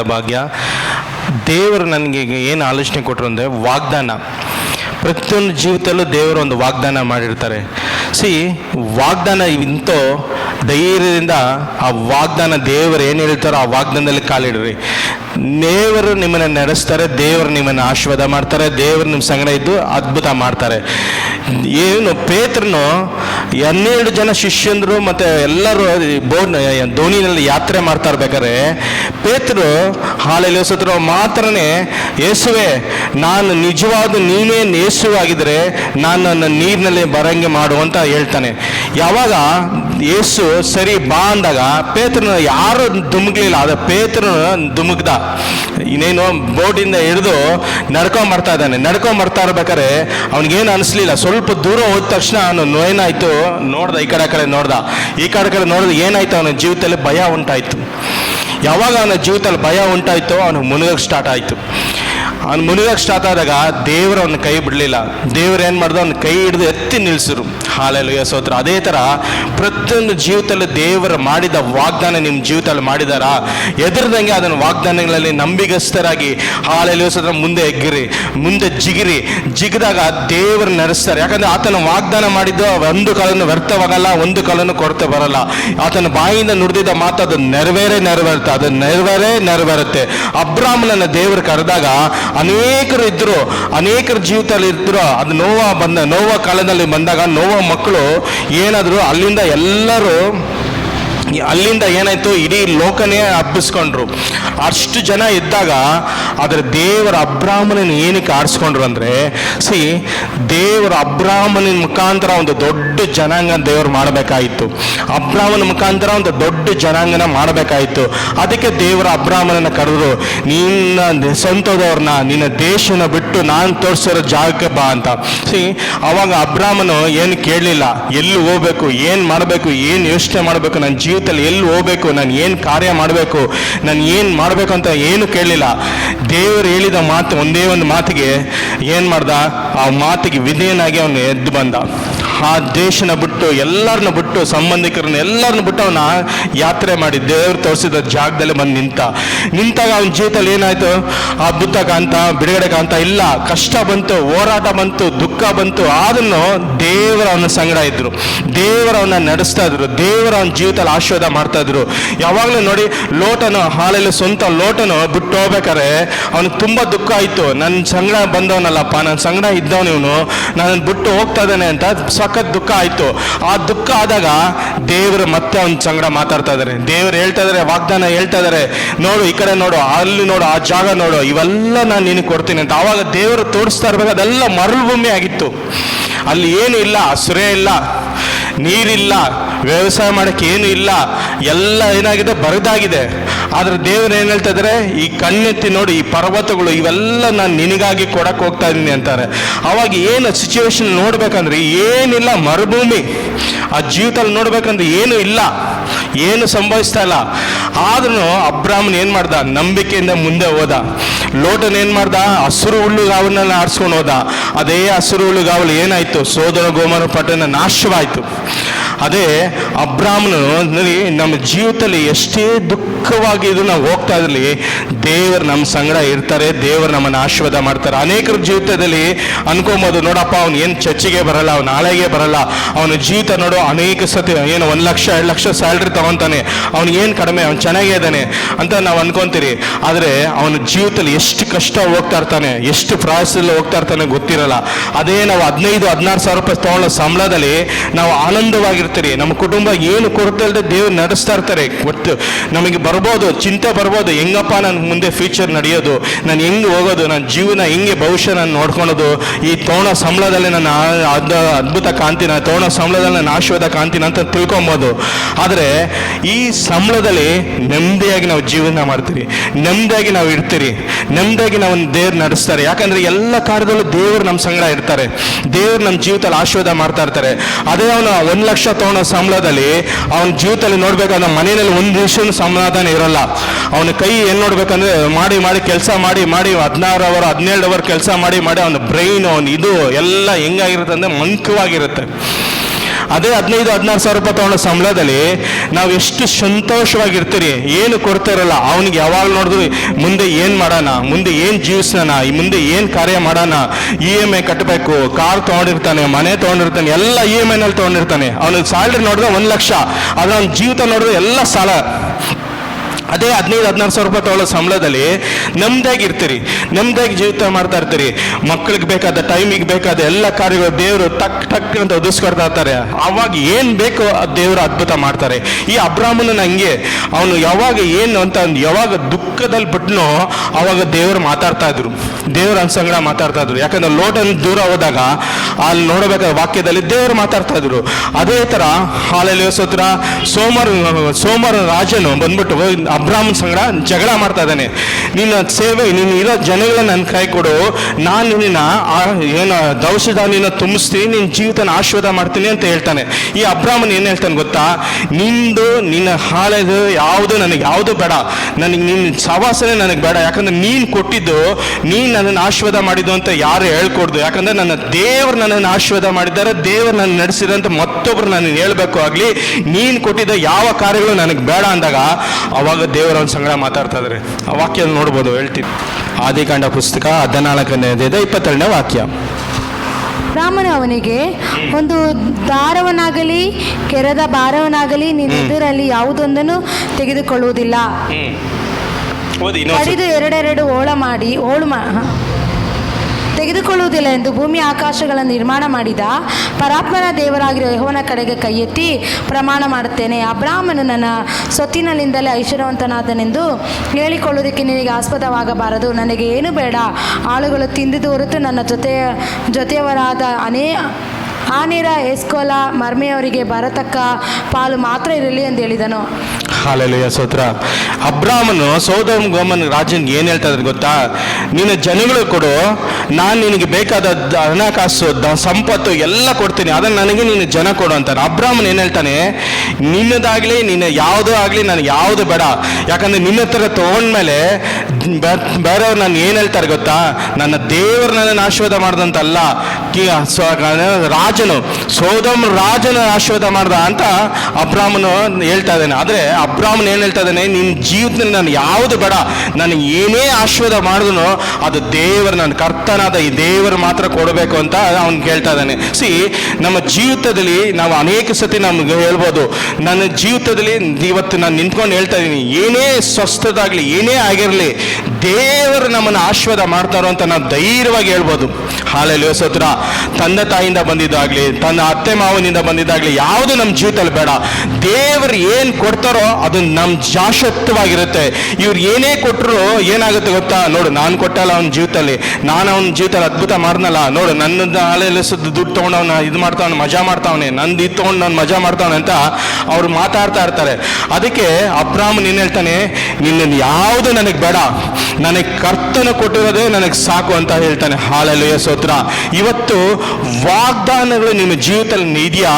ಭಾಗ್ಯ. ದೇವರು ನನಗೆ ಏನು ಆಲೋಚನೆ ಕೊಟ್ಟರು ಅಂದರೆ ವಾಗ್ದಾನ. ಪ್ರತಿಯೊಂದು ಜೀವಿತಲ್ಲೂ ದೇವರು ಒಂದು ವಾಗ್ದಾನ ಮಾಡಿರ್ತಾರೆ. ಸಿ ವಾಗ್ದಾನ ಇಂತೋ ಧೈರ್ಯದಿಂದ ಆ ವಾಗ್ದಾನ ದೇವರು ಏನು ಹೇಳ್ತಾರೋ ಆ ವಾಗ್ದಾನದಲ್ಲಿ ಕಾಲಿಡ್ರಿ. ದೇವರು ನಿಮ್ಮನ್ನು ನಡೆಸ್ತಾರೆ ದೇವರು ನಿಮ್ಮನ್ನು ಆಶೀರ್ವಾದ ಮಾಡ್ತಾರೆ, ದೇವರು ನಿಮ್ಮ ಸಂಗಡ ಇದ್ದು ಅದ್ಭುತ ಮಾಡ್ತಾರೆ. ಏನು, ಪೇತ್ರನು ಹನ್ನೆರಡು ಜನ ಶಿಷ್ಯಂದರು ಮತ್ತು ಎಲ್ಲರೂ ಬೋಟ್ ದೋಣಿನಲ್ಲಿ ಯಾತ್ರೆ ಮಾಡ್ತಾ ಇರ್ಬೇಕಾದ್ರೆ ಪೇತ್ರರು ಹಾಲೆಲ್ಲಿ ಸತ್ರ, ಮಾತ್ರನೇ ಯೇಸುವೆ, ನಾನು ನಿಜವಾದ ನೀನೇ ಯೇಸುವಾಗಿದ್ದರೆ ನಾನು ನನ್ನ ನೀರಿನಲ್ಲಿ ಬರಂಗೆ ಮಾಡು ಅಂತ ಹೇಳ್ತಾನೆ. ಯಾವಾಗ ಯೇಸು ಸರಿ ಬಾ ಅಂದಾಗ ಪೇತ್ರನ ಯಾರು ಧುಮುಕ್ಲಿಲ್ಲ ಅದ ಪೇತ್ರನ ಧುಮುಕ್ದ. ಇನ್ನೇನು ಬೋಟಿಂದ ಹಿಡಿದು ನಡ್ಕೊಂಡ್ ಬರ್ತಾ ಇದ್ದಾನೆ. ನಡ್ಕೊಂಡ್ ಬರ್ತಾ ಇರ್ಬೇಕಾದ್ರೆ ಅವ್ನಿಗೇನು ಅನಿಸ್ಲಿಲ್ಲ. ಸ್ವಲ್ಪ ದೂರ ಹೋದ ತಕ್ಷಣ ಅವನು ಏನಾಯ್ತು ನೋಡ್ದ ಈ ಕಡೆ ಕಡೆ ನೋಡ್ದ. ಈ ಕಡೆ ಕಡೆ ನೋಡಿದ ಏನಾಯ್ತು ಅವನ ಜೀವಿತದಲ್ಲಿ? ಭಯ ಉಂಟಾಯ್ತು. ಯಾವಾಗ ಅವನ ಜೀವಿತದಲ್ಲಿ ಭಯ ಉಂಟಾಯ್ತು ಅವನು ಮುಳುಗಕ್ಕೆ ಸ್ಟಾರ್ಟ್ ಆಯ್ತು. ಅವ್ನು ಮುಳುಗಕ್ಕೆ ಸ್ಟಾರ್ಟ್ ಆದಾಗ ದೇವರು ಅವನ ಕೈ ಬಿಡಲಿಲ್ಲ. ದೇವ್ರು ಏನು ಮಾಡ್ದು? ಅವ್ನ ಕೈ ಹಿಡಿದು ಎತ್ತಿ ನಿಲ್ಲಿಸಿರು ಹಾಲೆಲ್ಲ ಸೋತ್ರ. ಅದೇ ಥರ ಪ್ರತಿಯೊಂದು ಜೀವಿತದಲ್ಲಿ ದೇವರ ಮಾಡಿದ ವಾಗ್ದಾನ ನಿಮ್ಮ ಜೀವಿತದಲ್ಲಿ ಮಾಡಿದಾರ? ಎದುರ್ದಂಗೆ ಅದನ್ನು ವಾಗ್ದಾನಗಳಲ್ಲಿ ನಂಬಿಗಸ್ತರಾಗಿ ಹಾಲೆಲ್ಲ ಸೋತ್ರ ಮುಂದೆ ಎಗ್ಗಿರಿ, ಮುಂದೆ ಜಿಗಿರಿ. ಜಿಗಿದಾಗ ದೇವರು ನಡೆಸ್ತಾರೆ. ಯಾಕಂದ್ರೆ ಆತನ ವಾಗ್ದಾನ ಮಾಡಿದ್ದು ಒಂದು ಕಾಲನ್ನು ವ್ಯರ್ಥವಾಗಲ್ಲ, ಒಂದು ಕಾಲನ್ನು ಕೊರತೆ ಬರಲ್ಲ. ಆತನ ಬಾಯಿಂದ ನುಡಿದಿದ್ದ ಮಾತು ಅದು ನೆರವೇರೇ ನೆರವೇರುತ್ತೆ ಅದು ನೆರವೇರೇ ನೆರವೇರುತ್ತೆ. ಅಬ್ರಾಹ್ಮಣನ ದೇವರು ಕರೆದಾಗ ಅನೇಕರು ಇದ್ದರು ಅನೇಕರ ಜೀವಿತದಲ್ಲಿ ಇದ್ದರು ಅದು ನೋವ ಬಂದ, ನೋವ ಕಾಲದಲ್ಲಿ ಬಂದಾಗ ನೋವ ಮಕ್ಕಳು ಏನಾದರೂ ಅಲ್ಲಿಂದ ಎಲ್ಲರೂ ಅಲ್ಲಿಂದ ಏನಾಯ್ತು? ಇಡೀ ಲೋಕನೇ ಹಬ್ಬಿಸ್ಕೊಂಡ್ರು. ಅಷ್ಟು ಜನ ಇದ್ದಾಗ ಅದರ ದೇವರ ಅಬ್ರಾಹ್ಮಣನ ಏನಕ್ಕೆ ಆರಿಸ್ಕೊಂಡ್ರು ಅಂದ್ರೆ, ಸಿ, ದೇವರ ಅಬ್ರಾಹ್ಮನ ಮುಖಾಂತರ ಒಂದು ದೊಡ್ಡ ಜನಾಂಗ ದೇವರು ಮಾಡಬೇಕಾಯಿತು. ಅಬ್ರಾಹ್ಮನ ಮುಖಾಂತರ ಒಂದು ದೊಡ್ಡ ಜನಾಂಗನ ಮಾಡಬೇಕಾಯಿತು. ಅದಕ್ಕೆ ದೇವರ ಅಬ್ರಾಹ್ಮಣನ ಕರೆದ್ರು, ನಿನ್ನ ಸ್ವಂತದವ್ರನ್ನ, ನಿನ್ನ ದೇಶನ ಬಿಟ್ಟು ನಾನು ತೋರಿಸಿರೋ ಜಾಗಕ್ಕೆ ಬಾ ಅಂತ. ಸಿ, ಅವಾಗ ಅಬ್ರಾಹ್ಮನು ಏನು ಕೇಳಲಿಲ್ಲ. ಎಲ್ಲಿ ಹೋಗ್ಬೇಕು, ಏನು ಮಾಡಬೇಕು, ಏನು ಯೋಚನೆ ಮಾಡಬೇಕು ನನ್ನ ಜೀವಿತದಲ್ಲಿ ಎಲ್ಲಿ ಹೋಗ್ಬೇಕು? ನಾನು ಏನು ಕಾರ್ಯ ಮಾಡಬೇಕು? ನಾನು ಏನು ಮಾಡಬೇಕು ಅಂತ ಏನು ಕೇಳಲಿಲ್ಲ ದೇವರು ಹೇಳಿದ ಮಾತು ಒಂದೇ ಒಂದು ಮಾತಿಗೆ ಏನು ಮಾಡ್ದ? ಆ ಮಾತಿಗೆ ವಿಧೇಯನಾಗಿ ಅವನು ಎದ್ದು ಬಂದ. ಆ ದೇಶನ ಬಿಟ್ಟು, ಎಲ್ಲರನ್ನ ಬಿಟ್ಟು, ಸಂಬಂಧಿಕರನ್ನ ಎಲ್ಲರನ್ನ ಬಿಟ್ಟು ಅವನ ಯಾತ್ರೆ ಮಾಡಿ ದೇವರು ತೋರಿಸಿದ ಜಾಗದಲ್ಲಿ ಬಂದು ನಿಂತ. ನಿಂತಾಗ ಅವನ ಜೀವಿತದಲ್ಲಿ ಏನಾಯ್ತು? ಅದ್ಭುತ ಕಾಂತ, ಬಿಡುಗಡೆ ಕಾಂತ ಇಲ್ಲ. ಕಷ್ಟ ಬಂತು, ಹೋರಾಟ ಬಂತು, ದುಃಖ ಬಂತು. ಆದನ್ನು ದೇವರ ಅವನ ಸಂಗಡ ಇದ್ರು. ದೇವರ ಅವನ ನಡೆಸ್ತಾ ಇದ್ರು. ದೇವರ ಅವನ ಜೀವಿತದಲ್ಲಿ ಆಶೀರ್ವಾದ ಮಾಡ್ತಾ ಇದ್ರು. ಯಾವಾಗಲೂ ನೋಡಿ, ಲೋಟನು, ಹಾಲಲ್ಲಿ ಸ್ವಂತ ಲೋಟನು ಬಿಟ್ಟು ಹೋಗ್ಬೇಕಾರೆ ಅವನಿಗೆ ತುಂಬ ದುಃಖ ಆಯಿತು. ನನ್ನ ಸಂಗಡ ಬಂದವನಲ್ಲಪ್ಪ ನನ್ನ ಸಂಗಡ ಇದ್ದವನು ಇವನು. ನಾನು ಬಿಟ್ಟು ಹೋಗ್ತಾ ಇದ್ದಾನೆ ಅಂತ ಸಖತ್ ದುಃಖ ಆಯ್ತು. ಆ ದುಃಖ ಆದಾಗ ದೇವರು ಮತ್ತೆ ಅವನ ಸಂಗಡ ಮಾತಾಡ್ತಾ ಇದ್ದಾರೆ ದೇವರು ಹೇಳ್ತಾ ಇದ್ದಾರೆ ವಾಗ್ದಾನ ಹೇಳ್ತಾ ಇದಾರೆ. ನೋಡು, ಈ ಕಡೆ ನೋಡು, ಅಲ್ಲಿ ನೋಡು, ಆ ಜಾಗ ನೋಡು, ಇವೆಲ್ಲ ನಾನು ನಿನಗೆ ಕೊಡ್ತೀನಿ ಅಂತ. ಆವಾಗ ದೇವರು ತೋರಿಸ್ತಾ ಇರ್ಬೇಕು, ಅದೆಲ್ಲ ಮರುಭೂಮಿ ಆಗಿತ್ತು. ಅಲ್ಲಿ ಏನು ಇಲ್ಲ ಸುರೇ ಇಲ್ಲ. ನೀರಿಲ್ಲ, ವ್ಯವಸಾಯ ಮಾಡೋಕ್ಕೆ ಏನು ಇಲ್ಲ, ಎಲ್ಲ ಏನಾಗಿದೆ, ಬರದಾಗಿದೆ. ಆದರೆ ದೇವರು ಏನು ಹೇಳ್ತಾ ಇದ್ದಾರೆ ಈ ಕಣ್ಣೆತ್ತಿ ನೋಡಿ, ಈ ಪರ್ವತಗಳು ಇವೆಲ್ಲ ನಾನು ನಿನಗಾಗಿ ಕೊಡಕ್ಕೆ ಹೋಗ್ತಾ ಇದ್ದೀನಿ ಅಂತಾರೆ. ಅವಾಗ ಏನು ಸಿಚುವೇಶನ್ ನೋಡ್ಬೇಕಂದ್ರೆ ಏನಿಲ್ಲ, ಮರುಭೂಮಿ. ಆ ಜೀವಿತದಲ್ಲಿ ನೋಡ್ಬೇಕಂದ್ರೆ ಏನು ಇಲ್ಲ, ಏನು ಸಂಭವಿಸ್ತಾ ಇಲ್ಲ. ಆದ್ರೂ ಅಬ್ರಾಹ್ಮನ್ ಏನು ಮಾಡ್ದ? ನಂಬಿಕೆಯಿಂದ ಮುಂದೆ ಹೋದ. ಲೋಟನ್ ಏನು ಮಾಡ್ದ? ಹಸಿರು ಹುಲ್ಲುಗಾವಲನ್ನ ಆರಿಸ್ಕೊಂಡು ಹೋದ. ಅದೇ ಹಸಿರು ಹುಲ್ಲುಗಾವಲು ಏನಾಯ್ತು? ಸೋದರ ಗೋಮರ ಪಟ್ಟಣ ನಾಶವಾಯ್ತು. Yeah. ಅದೇ ಅಬ್ರಾಹ್ಮನು ನೋಡಿ ನಮ್ಮ ಜೀವಿತದಲ್ಲಿ ಎಷ್ಟೇ ದುಃಖವಾಗಿ ಇದು ನಾವು ಹೋಗ್ತಾ ಇರಲಿ ದೇವರು ನಮ್ಮ ಸಂಗಡ ಇರ್ತಾರೆ, ದೇವರು ನಮ್ಮನ್ನು ಆಶೀರ್ವಾದ ಮಾಡ್ತಾರೆ. ಅನೇಕರ ಜೀವಿತದಲ್ಲಿ ಅನ್ಕೊಬೋದು, ನೋಡಪ್ಪ, ಅವ್ನು ಏನು ಚರ್ಚಿಗೆ ಬರಲ್ಲ, ಅವ್ನು ನಾಳೆಗೆ ಬರಲ್ಲ, ಅವನ ಜೀವಿತ ನೋಡು, ಅನೇಕ ಸತಿ ಏನು ಒಂದು ಲಕ್ಷ, ಎರಡು ಲಕ್ಷ ಸ್ಯಾಲ್ರಿ ತಗೊಂತಾನೆ, ಅವ್ನು ಏನು ಕಡಿಮೆ, ಅವ್ನು ಚೆನ್ನಾಗೇ ಇದ್ದಾನೆ ಅಂತ ನಾವು ಅನ್ಕೊಂತೀರಿ. ಆದರೆ ಅವನ ಜೀವಿತದಲ್ಲಿ ಎಷ್ಟು ಕಷ್ಟ ಹೋಗ್ತಾ ಇರ್ತಾನೆ, ಎಷ್ಟು ಪ್ರವಾಸದಲ್ಲಿ ಹೋಗ್ತಾ ಇರ್ತಾನೆ ಗೊತ್ತಿರಲ್ಲ. ಅದೇ ನಾವು ಹದಿನೈದು, ಹದಿನಾರು ಸಾವಿರ ರೂಪಾಯಿ ತಗೊಳ್ಳೋ ಸಂಬಳದಲ್ಲಿ ನಾವು ಆನಂದವಾಗಿರ್ತೀರಿ ನಮ್ಮ ಕುಟುಂಬ ಏನು ಕೊರತೆ ಇಲ್ಲದೆ ದೇವ್ರು ನಡೆಸ್ತಾ ಇರ್ತಾರೆ. ಒಟ್ಟು ನಮಗೆ ಬರ್ಬೋದು, ಚಿಂತೆ ಬರ್ಬೋದು. ಹೆಂಗಪ್ಪ ನನ್ನ ಮುಂದೆ ಫ್ಯೂಚರ್ ನಡೆಯೋದು, ನಾನು ಹೆಂಗೆ ಹೋಗೋದು, ನನ್ನ ಜೀವನ ಹೆಂಗೆ ಭವಿಷ್ಯ ನಾನು ನೋಡ್ಕೊಳೋದು ಈ ತೋಣ ಸಂಬಳದಲ್ಲಿ ನನ್ನ ಅದ್ಭುತ ಕಾಂತಿನ ತೋಣ ಸಂಬಳದಲ್ಲಿ ನನ್ನ ಆಶೀರ್ವಾದ ಕಾಂತಿನ ಅಂತ ತಿಳ್ಕೊಬೋದು. ಆದರೆ ಈ ಸಂಬಳದಲ್ಲಿ ನೆಮ್ಮದಿಯಾಗಿ ನಾವು ಜೀವನ ಮಾಡ್ತೀವಿ ನೆಮ್ಮದಿಯಾಗಿ ನಾವು ಇರ್ತೀರಿ. ನೆಮ್ಮದಿಯಾಗಿ ನಾವು ದೇವ್ರು ನಡೆಸ್ತಾರೆ. ಯಾಕಂದ್ರೆ ಎಲ್ಲ ಕಾರ್ಯದಲ್ಲೂ ದೇವರು ನಮ್ಮ ಸಂಗಡ ಇರ್ತಾರೆ. ದೇವ್ರು ನಮ್ಮ ಜೀವಿತದಲ್ಲಿ ಆಶೀರ್ವಾದ ಮಾಡ್ತಾ ಇರ್ತಾರೆ. ಅದೇ ಅವನು ಒಂದು ಲಕ್ಷ ತಗೊಳ್ಳೋ ಸಂಬಳದಲ್ಲಿ, ಅವನ ಜೀವಿತದಲ್ಲಿ ನೋಡ್ಬೇಕಾದ್ರೆ ಮನೆಯಲ್ಲಿ ಒಂದು ನಿಮಿಷನೂ ಸಮಾಧಾನ ಇರಲ್ಲ. ಅವನ ಕೈ ಏನು ನೋಡ್ಬೇಕಂದ್ರೆ ಮಾಡಿ ಮಾಡಿ, ಕೆಲಸ ಮಾಡಿ ಮಾಡಿ, ಹದಿನಾರು ಅವರ್, ಹದಿನೇಳು ಅವರ್ ಕೆಲಸ ಮಾಡಿ ಮಾಡಿ, ಅವನ ಬ್ರೈನ್ ಅವನ ಇದು ಎಲ್ಲ ಹೆಂಗಾಗಿರುತ್ತೆ ಅಂದ್ರೆ ಮಂಕವಾಗಿರುತ್ತೆ. ಅದೇ ಹದಿನೈದು, ಹದಿನಾರು ಸಾವಿರ ರೂಪಾಯಿ ತಗೊಂಡ ಸಂಬಳದಲ್ಲಿ ನಾವು ಎಷ್ಟು ಸಂತೋಷವಾಗಿರ್ತೀರಿ? ಏನು ಕೊಡ್ತಾರಲ್ಲ ಅವನಿಗೆ ಯಾವಾಗ ನೋಡಿದ್ರು ಮುಂದೆ ಏನು ಮಾಡೋಣ, ಮುಂದೆ ಏನು ಜೀವಿಸೋಣ, ಈ ಮುಂದೆ ಏನು ಕಾರ್ಯ ಮಾಡೋಣ ಇ ಎಂ ಐ ಕಟ್ಟಬೇಕು ಕಾರ್ ತೊಗೊಂಡಿರ್ತಾನೆ, ಮನೆ ತೊಗೊಂಡಿರ್ತಾನೆ, ಎಲ್ಲ ಇ ಎಂ ಐನಲ್ಲಿ ತೊಗೊಂಡಿರ್ತಾನೆ. ಅವನಿಗೆ ಸ್ಯಾಲ್ರಿ ನೋಡಿದ್ರೆ ಒಂದು ಲಕ್ಷ. ಅದ್ರ ಅವ್ನ ಜೀವಿತ ನೋಡಿದ್ರೆ ಎಲ್ಲ ಸಾಲ. ಅದೇ ಹದಿನೈದು, ಹದಿನಾರು ಸಾವಿರ ರೂಪಾಯಿ ತಗೊಳ್ಳೋ ಸಂಬಳದಲ್ಲಿ ನೆಮ್ಮದಿಯಾಗಿ ಇರ್ತೀರಿ. ನೆಮ್ಮದಿಯಾಗಿ ಜೀವಿತ ಮಾಡ್ತಾ ಇರ್ತೀರಿ. ಮಕ್ಕಳಿಗೆ ಬೇಕಾದ ಟೈಮಿಗೆ ಬೇಕಾದ ಎಲ್ಲ ಕಾರ್ಯಗಳು ದೇವರು ಟಕ್ ಟಕ್ ಅಂತ ಒದಿಸ್ಕೊಡ್ತಾ ಇರ್ತಾರೆ. ಅವಾಗ ಏನು ಬೇಕೋ ಆ ದೇವರು ಅದ್ಭುತ ಮಾಡ್ತಾರೆ. ಈ ಅಬ್ರಾಹ್ಮನ ಹಂಗೆ ಅವನು ಯಾವಾಗ ಏನು ಅಂತ ಯಾವಾಗ ದುಃಖದಲ್ಲಿ ಬಿಟ್ನೋ ಅವಾಗ ದೇವರು ಮಾತಾಡ್ತಾ ಇದ್ರು. ದೇವರ ಸಂಗಡ ಮಾತಾಡ್ತಾ ಇದ್ರು. ಯಾಕಂದ್ರೆ ಲೋಟನ್ ದೂರ ಹೋದಾಗ ಅಲ್ಲಿ ನೋಡಬೇಕಾದ ವಾಕ್ಯದಲ್ಲಿ ದೇವರು ಮಾತಾಡ್ತಾ ಇದ್ರು. ಅದೇ ಥರ ಹಾಲಲ್ಲಿ ಸೋಮವಾರ ಸೋಮವಾರ ರಾಜನು ಬಂದ್ಬಿಟ್ಟು ಅಬ್ರಾಹ್ಮನ್ ಸಂಗಡ ಜಗಳ ಮಾಡ್ತಾ ಇದ್ದಾನೆ. ನಿನ್ನ ಸೇವೆ, ನೀನು ಇರೋ ಜನಗಳನ್ನ ನನ್ನ ಕೈ ಕೊಡು. ನಾನು ನಿನ್ನ ಏನು ಏನು ನಿನ್ನ ತುಂಬಿಸ್ತೀನಿ ನಿನ್ನ ಜೀವಿತನ ಆಶೀರ್ವಾದ ಮಾಡ್ತೀನಿ ಅಂತ ಹೇಳ್ತಾನೆ. ಈ ಅಬ್ರಾಹ್ಮನ್ ಏನು ಹೇಳ್ತಾನೆ ಗೊತ್ತಾ? ನಿಂದು, ನಿನ್ನ ಹಾಳೆದು ಯಾವುದು ನನಗೆ ಯಾವುದು ಬೇಡ. ನನಗೆ ನಿನ್ನ ಸವಾಸನೆ ನನಗೆ ಬೇಡ. ಯಾಕಂದ್ರೆ ನೀನು ಕೊಟ್ಟಿದ್ದು, ನೀನು ನನ್ನನ್ನು ಆಶೀರ್ವಾದ ಮಾಡಿದ್ದು ಅಂತ ಯಾರು ಹೇಳ್ಕೊಡ್ದು. ಯಾಕಂದ್ರೆ ನನ್ನ ದೇವರು ನನ್ನನ್ನು ಆಶೀರ್ವಾದ ಮಾಡಿದ್ದಾರೆ, ದೇವರು ನನ್ನ ನಡೆಸಿದಂತ ಮತ್ತೊಬ್ರು ನಾನು ಹೇಳಬೇಕು ಆಗಲಿ. ನೀನು ಕೊಟ್ಟಿದ್ದ ಯಾವ ಕಾರ್ಯಗಳು ನನಗೆ ಬೇಡ ಅಂದಾಗ, ಅವಾಗ ದೇವರ ಒಂದು ಸಂಗಡ ಮಾತಾಡ್ತಾ ಇದ್ದಾರೆ ಆ ವಾಕ್ಯ ನೋಡ್ಬೋದು ಹೇಳ್ತೀನಿ. ಆದಿಕಾಂಡ ಪುಸ್ತಕ ಹದಿನಾಲ್ಕನೇ ಅಧ್ಯಾಯದ ಇಪ್ಪತ್ತೆರಡನೇ ವಾಕ್ಯ. ರಾಮನು ಅವನಿಗೆ ಒಂದು ದಾರವನಾಗಲಿ ಕೆರೆದ ಭಾರವನಾಗಲಿ ನಿನ್ನ ಎದುರಲ್ಲಿ ಯಾವುದೊಂದನ್ನು ತೆಗೆದುಕೊಳ್ಳುವುದಿಲ್ಲ. ಓದಿ ಇನ್ನೊಂದ್ಸತಿ. ಕಡಿದು ಎರಡೆರಡು ಓಳ ಮಾಡಿ ಓಳು ಮಾ. ತೆಗೆದುಕೊಳ್ಳುವುದಿಲ್ಲ ಎಂದು ಭೂಮಿ ಆಕಾಶಗಳ ನಿರ್ಮಾಣ ಮಾಡಿದ ಪರಾತ್ಮನ ದೇವರಾಗಿರೋ ಯಹೋವನ ಕಡೆಗೆ ಕೈ ಎತ್ತಿ ಪ್ರಮಾಣ ಮಾಡುತ್ತೇನೆ. ಅಬ್ರಾಹ್ಮನು ನನ್ನ ಸೊತ್ತಿನಲ್ಲಿಂದಲೇ ಐಶ್ವರ್ಯವಂತನಾದನೆಂದು ಹೇಳಿಕೊಳ್ಳುವುದಕ್ಕೆ ನಿನಗೆ ಆಸ್ಪದವಾಗಬಾರದು. ನನಗೆ ಏನು ಬೇಡ. ಆಳುಗಳು ತಿಂದಿದ್ದು ಹೊರತು ನನ್ನ ಜೊತೆಯ, ಜೊತೆಯವರಾದ ಅನೇ ಆನೇರ ಎಸ್ಕೋಲ ಮರ್ಮೆಯವರಿಗೆ ಬರತಕ್ಕ ಪಾಲು ಮಾತ್ರ ಇರಲಿ ಅಂತ ಹೇಳಿದನು. ಹಾಲೆಲುಯ ಸೋತ್ರ. ಅಬ್ರಾಹ್ಮನು ಸೌದಮ್ ಗೋಮನ್ ರಾಜನ್ ಏನು ಹೇಳ್ತಾ ಗೊತ್ತಾ? ನಿನ್ನ ಜನಗಳು ಕೊಡು, ನಾನು ನಿನಗೆ ಬೇಕಾದ ಹಣಕಾಸು ಸಂಪತ್ತು ಎಲ್ಲ ಕೊಡ್ತೀನಿ ಅದನ್ನು ನನಗೆ ನೀನು ಜನ ಕೊಡು ಅಂತಾರೆ. ಅಬ್ರಾಹ್ಮನ್ ಏನು ಹೇಳ್ತಾನೆ? ನಿನ್ನದಾಗಲಿ, ನಿನ್ನ ಯಾವುದೋ ಆಗಲಿ, ನನಗೆ ಯಾವುದು ಬೇಡ. ಯಾಕಂದ್ರೆ ನಿನ್ನ ಹತ್ರ ತೊಗೊಂಡ್ಮೇಲೆ ಬೇರೆಯವ್ರು ನಾನು ಏನು ಹೇಳ್ತಾರೆ ಗೊತ್ತಾ? ನನ್ನ ದೇವರು ನನ್ನನ್ನು ಆಶೀರ್ವಾದ ಮಾಡ್ದಂತಲ್ಲ. ಸ್ವ- ರಾಜನು, ಸೋದಮ್ ರಾಜನ ಆಶೀರ್ವಾದ ಮಾಡ್ದ ಅಂತ ಅಬ್ರಾಹ್ಮನು ಹೇಳ್ತಾ ಇದ್ದಾನೆ. ಆದರೆ ಅಬ್ರಾಹ್ಮನ್ ಏನು ಹೇಳ್ತಾ ಇದ್ದಾನೆ ನಿನ್ನ ಜೀವಿತದಲ್ಲಿ ನಾನು ಯಾವುದು ಬೇಡ, ನಾನು ಏನೇ ಆಶೀರ್ವಾದ ಮಾಡಿದ್ರು ಅದು ದೇವರು ನನ್ನ ಕರ್ತನಾದ ಈ ದೇವರು ಮಾತ್ರ ಕೊಡಬೇಕು ಅಂತ ಅವನು ಕೇಳ್ತಾ ಇದ್ದಾನೆ. ಸಿ ನಮ್ಮ ಜೀವಿತದಲ್ಲಿ ನಾವು ಅನೇಕ ಸತಿ ನಮ್ಗೆ ಹೇಳ್ಬೋದು, ನನ್ನ ಜೀವಿತದಲ್ಲಿ ಇವತ್ತು ನಾನು ನಿಂತ್ಕೊಂಡು ಹೇಳ್ತಾ ಇದ್ದೀನಿ, ಏನೇ ಸ್ವಸ್ಥದಾಗಲಿ, ಏನೇ ಆಗಿರಲಿ ದೇವರು ನಮ್ಮನ್ನು ಆಶೀರ್ವಾದ ಮಾಡ್ತಾರೋ ಅಂತ ನಾವು ಧೈರ್ಯವಾಗಿ ಹೇಳ್ಬೋದು. ಹಾಲಲ್ಲಿ ಸತ್ರ. ತಂದೆ ತಾಯಿಯಿಂದ ಬಂದಿದ್ದಾಗಲಿ ತನ್ನ ಅತ್ತೆ ಮಾವನಿಂದ ಬಂದಿದ್ದಾಗಲಿ ಯಾವುದು ನಮ್ಮ ಜೀವಿತದಲ್ಲಿ ಬೇಡ. ದೇವರು ಏನು ಕೊಡ್ತಾರೋ ಅದು ನಮ್ಮ ಶಾಶ್ವತವಾಗಿರುತ್ತೆ ಇವ್ರು ಏನೇ ಕೊಟ್ಟರು ಏನಾಗುತ್ತೆ ಗೊತ್ತಾ? ನೋಡು, ನಾನು ಕೊಟ್ಟಲ್ಲ ಅವನ ಜೀವಿತದಲ್ಲಿ. ನಾನು ಅವನ ಜೀವಿತದಲ್ಲಿ ಅದ್ಭುತ ಮಾಡ್ನಲ್ಲ ನೋಡು, ನನ್ನ ಹಾಲೆಲ್ಲ ಸುದ್ದು ದುಡ್ಡು ತೊಗೊಂಡು ಇದು ಮಾಡ್ತಾವನು, ಮಜಾ ಮಾಡ್ತಾವನೆ. ನಂದು ಇದು ತೊಗೊಂಡು ನಾನು ಮಜಾ ಮಾಡ್ತಾವನೆ ಅಂತ ಅವ್ರು ಮಾತಾಡ್ತಾ ಇರ್ತಾರೆ. ಅದಕ್ಕೆ ಅಬ್ರಾಹ್ಮನ್ ಏನು ಹೇಳ್ತಾನೆ? ನಿನ್ನನ್ನು ಯಾವುದು ನನಗೆ ಬೇಡ. ನನಗೆ ಕರ್ತನ ಕೊಟ್ಟಿರೋದೇ ನನಗೆ ಸಾಕು ಅಂತ ಹೇಳ್ತಾನೆ. ಹಾಲೆಲ್ಲುಯ ಸೋತ್ರ. ಇವತ್ತು ವಾಗ್ದಾನಗಳು ನಿಮ್ಮ ಜೀವಿತದಲ್ಲಿ ಇದೆಯಾ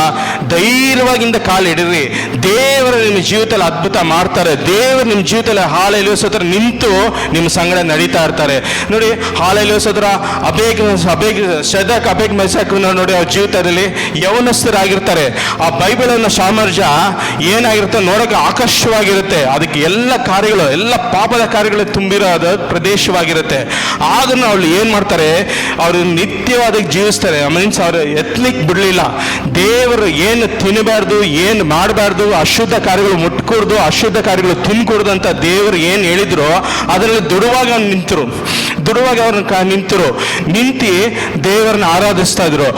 ಧೈರ್ಯವಾಗಿಂದ ಕಾಲಿಡಿರಿ ದೇವರು ನಿಮ್ಮ ಜೀವಿತದಲ್ಲಿ ಅದ್ಭುತ ಮಾಡ್ತಾರೆ. ದೇವರು ನಿಮ್ಮ ಜೀವಿತದಲ್ಲಿ ಹಾಲೆಲ್ಲುಯ ಸ್ತೋತ್ರ ನಿಂತು ನಿಮ್ಮ ಸಂಗಡ ನಡೀತಾ ಇರ್ತಾರೆ. ನೋಡಿ ಹಾಲೆಲ್ಲುಯ ಸ್ತೋತ್ರ ಅಬೇಗ್ ಅಬೇಗ್ ಶದಕ್, ಅಬೇಗ್ ಮೆಸಕ್ ನೋಡಿ ಅವ್ರ ಜೀವಿತದಲ್ಲಿ ಯೌನಸ್ಥರಾಗಿರ್ತಾರೆ ಆ ಬೈಬಲನ್ನ ಸಾಮರ್ಥ್ಯ ಏನಾಗಿರುತ್ತೆ ನೋಡೋಕೆ ಆಕರ್ಷವಾಗಿರುತ್ತೆ. ಅದಕ್ಕೆ ಎಲ್ಲ ಕಾರ್ಯಗಳು, ಎಲ್ಲ ಪಾಪದ ಕಾರ್ಯಗಳು ತುಂಬಿರೋ ಪ್ರದೇಶವಾಗಿರುತ್ತೆ. ಆಗ ಅವ್ಳು ಏನು ಮಾಡ್ತಾರೆ? ಅವರು ನಿತ್ಯವಾದ ಜೀವಿಸ್ತಾರೆ. ಮೀನ್ಸ್ ಅವ್ರು ಎತ್ಲಿಕ್ಕೆ ಬಿಡಲಿಲ್ಲ. ದೇವರು ಏನು ತಿನ್ನಬಾರ್ದು ಏನು ಮಾಡಬಾರ್ದು, ಅಶುದ್ಧ ಕಾರ್ಯಗಳು ಮುಟ್ಕೂಡ್ದು, ಅಶುದ್ಧ ಕಾರ್ಯಗಳು ತಿನ್ಕೂಡ್ದು ಅಂತ ದೇವರು ಏನು ಹೇಳಿದ್ರು, ಅದರಲ್ಲಿ ಅವ್ರು ನಿಂತರು. ದುಡುವಾಗ ಅವ್ರನ್ನ ನಿಂತರು. ನಿಂತು ದೇವರನ್ನ ಆರಾಧಿಸ್ತಾ ಇದ್ರು.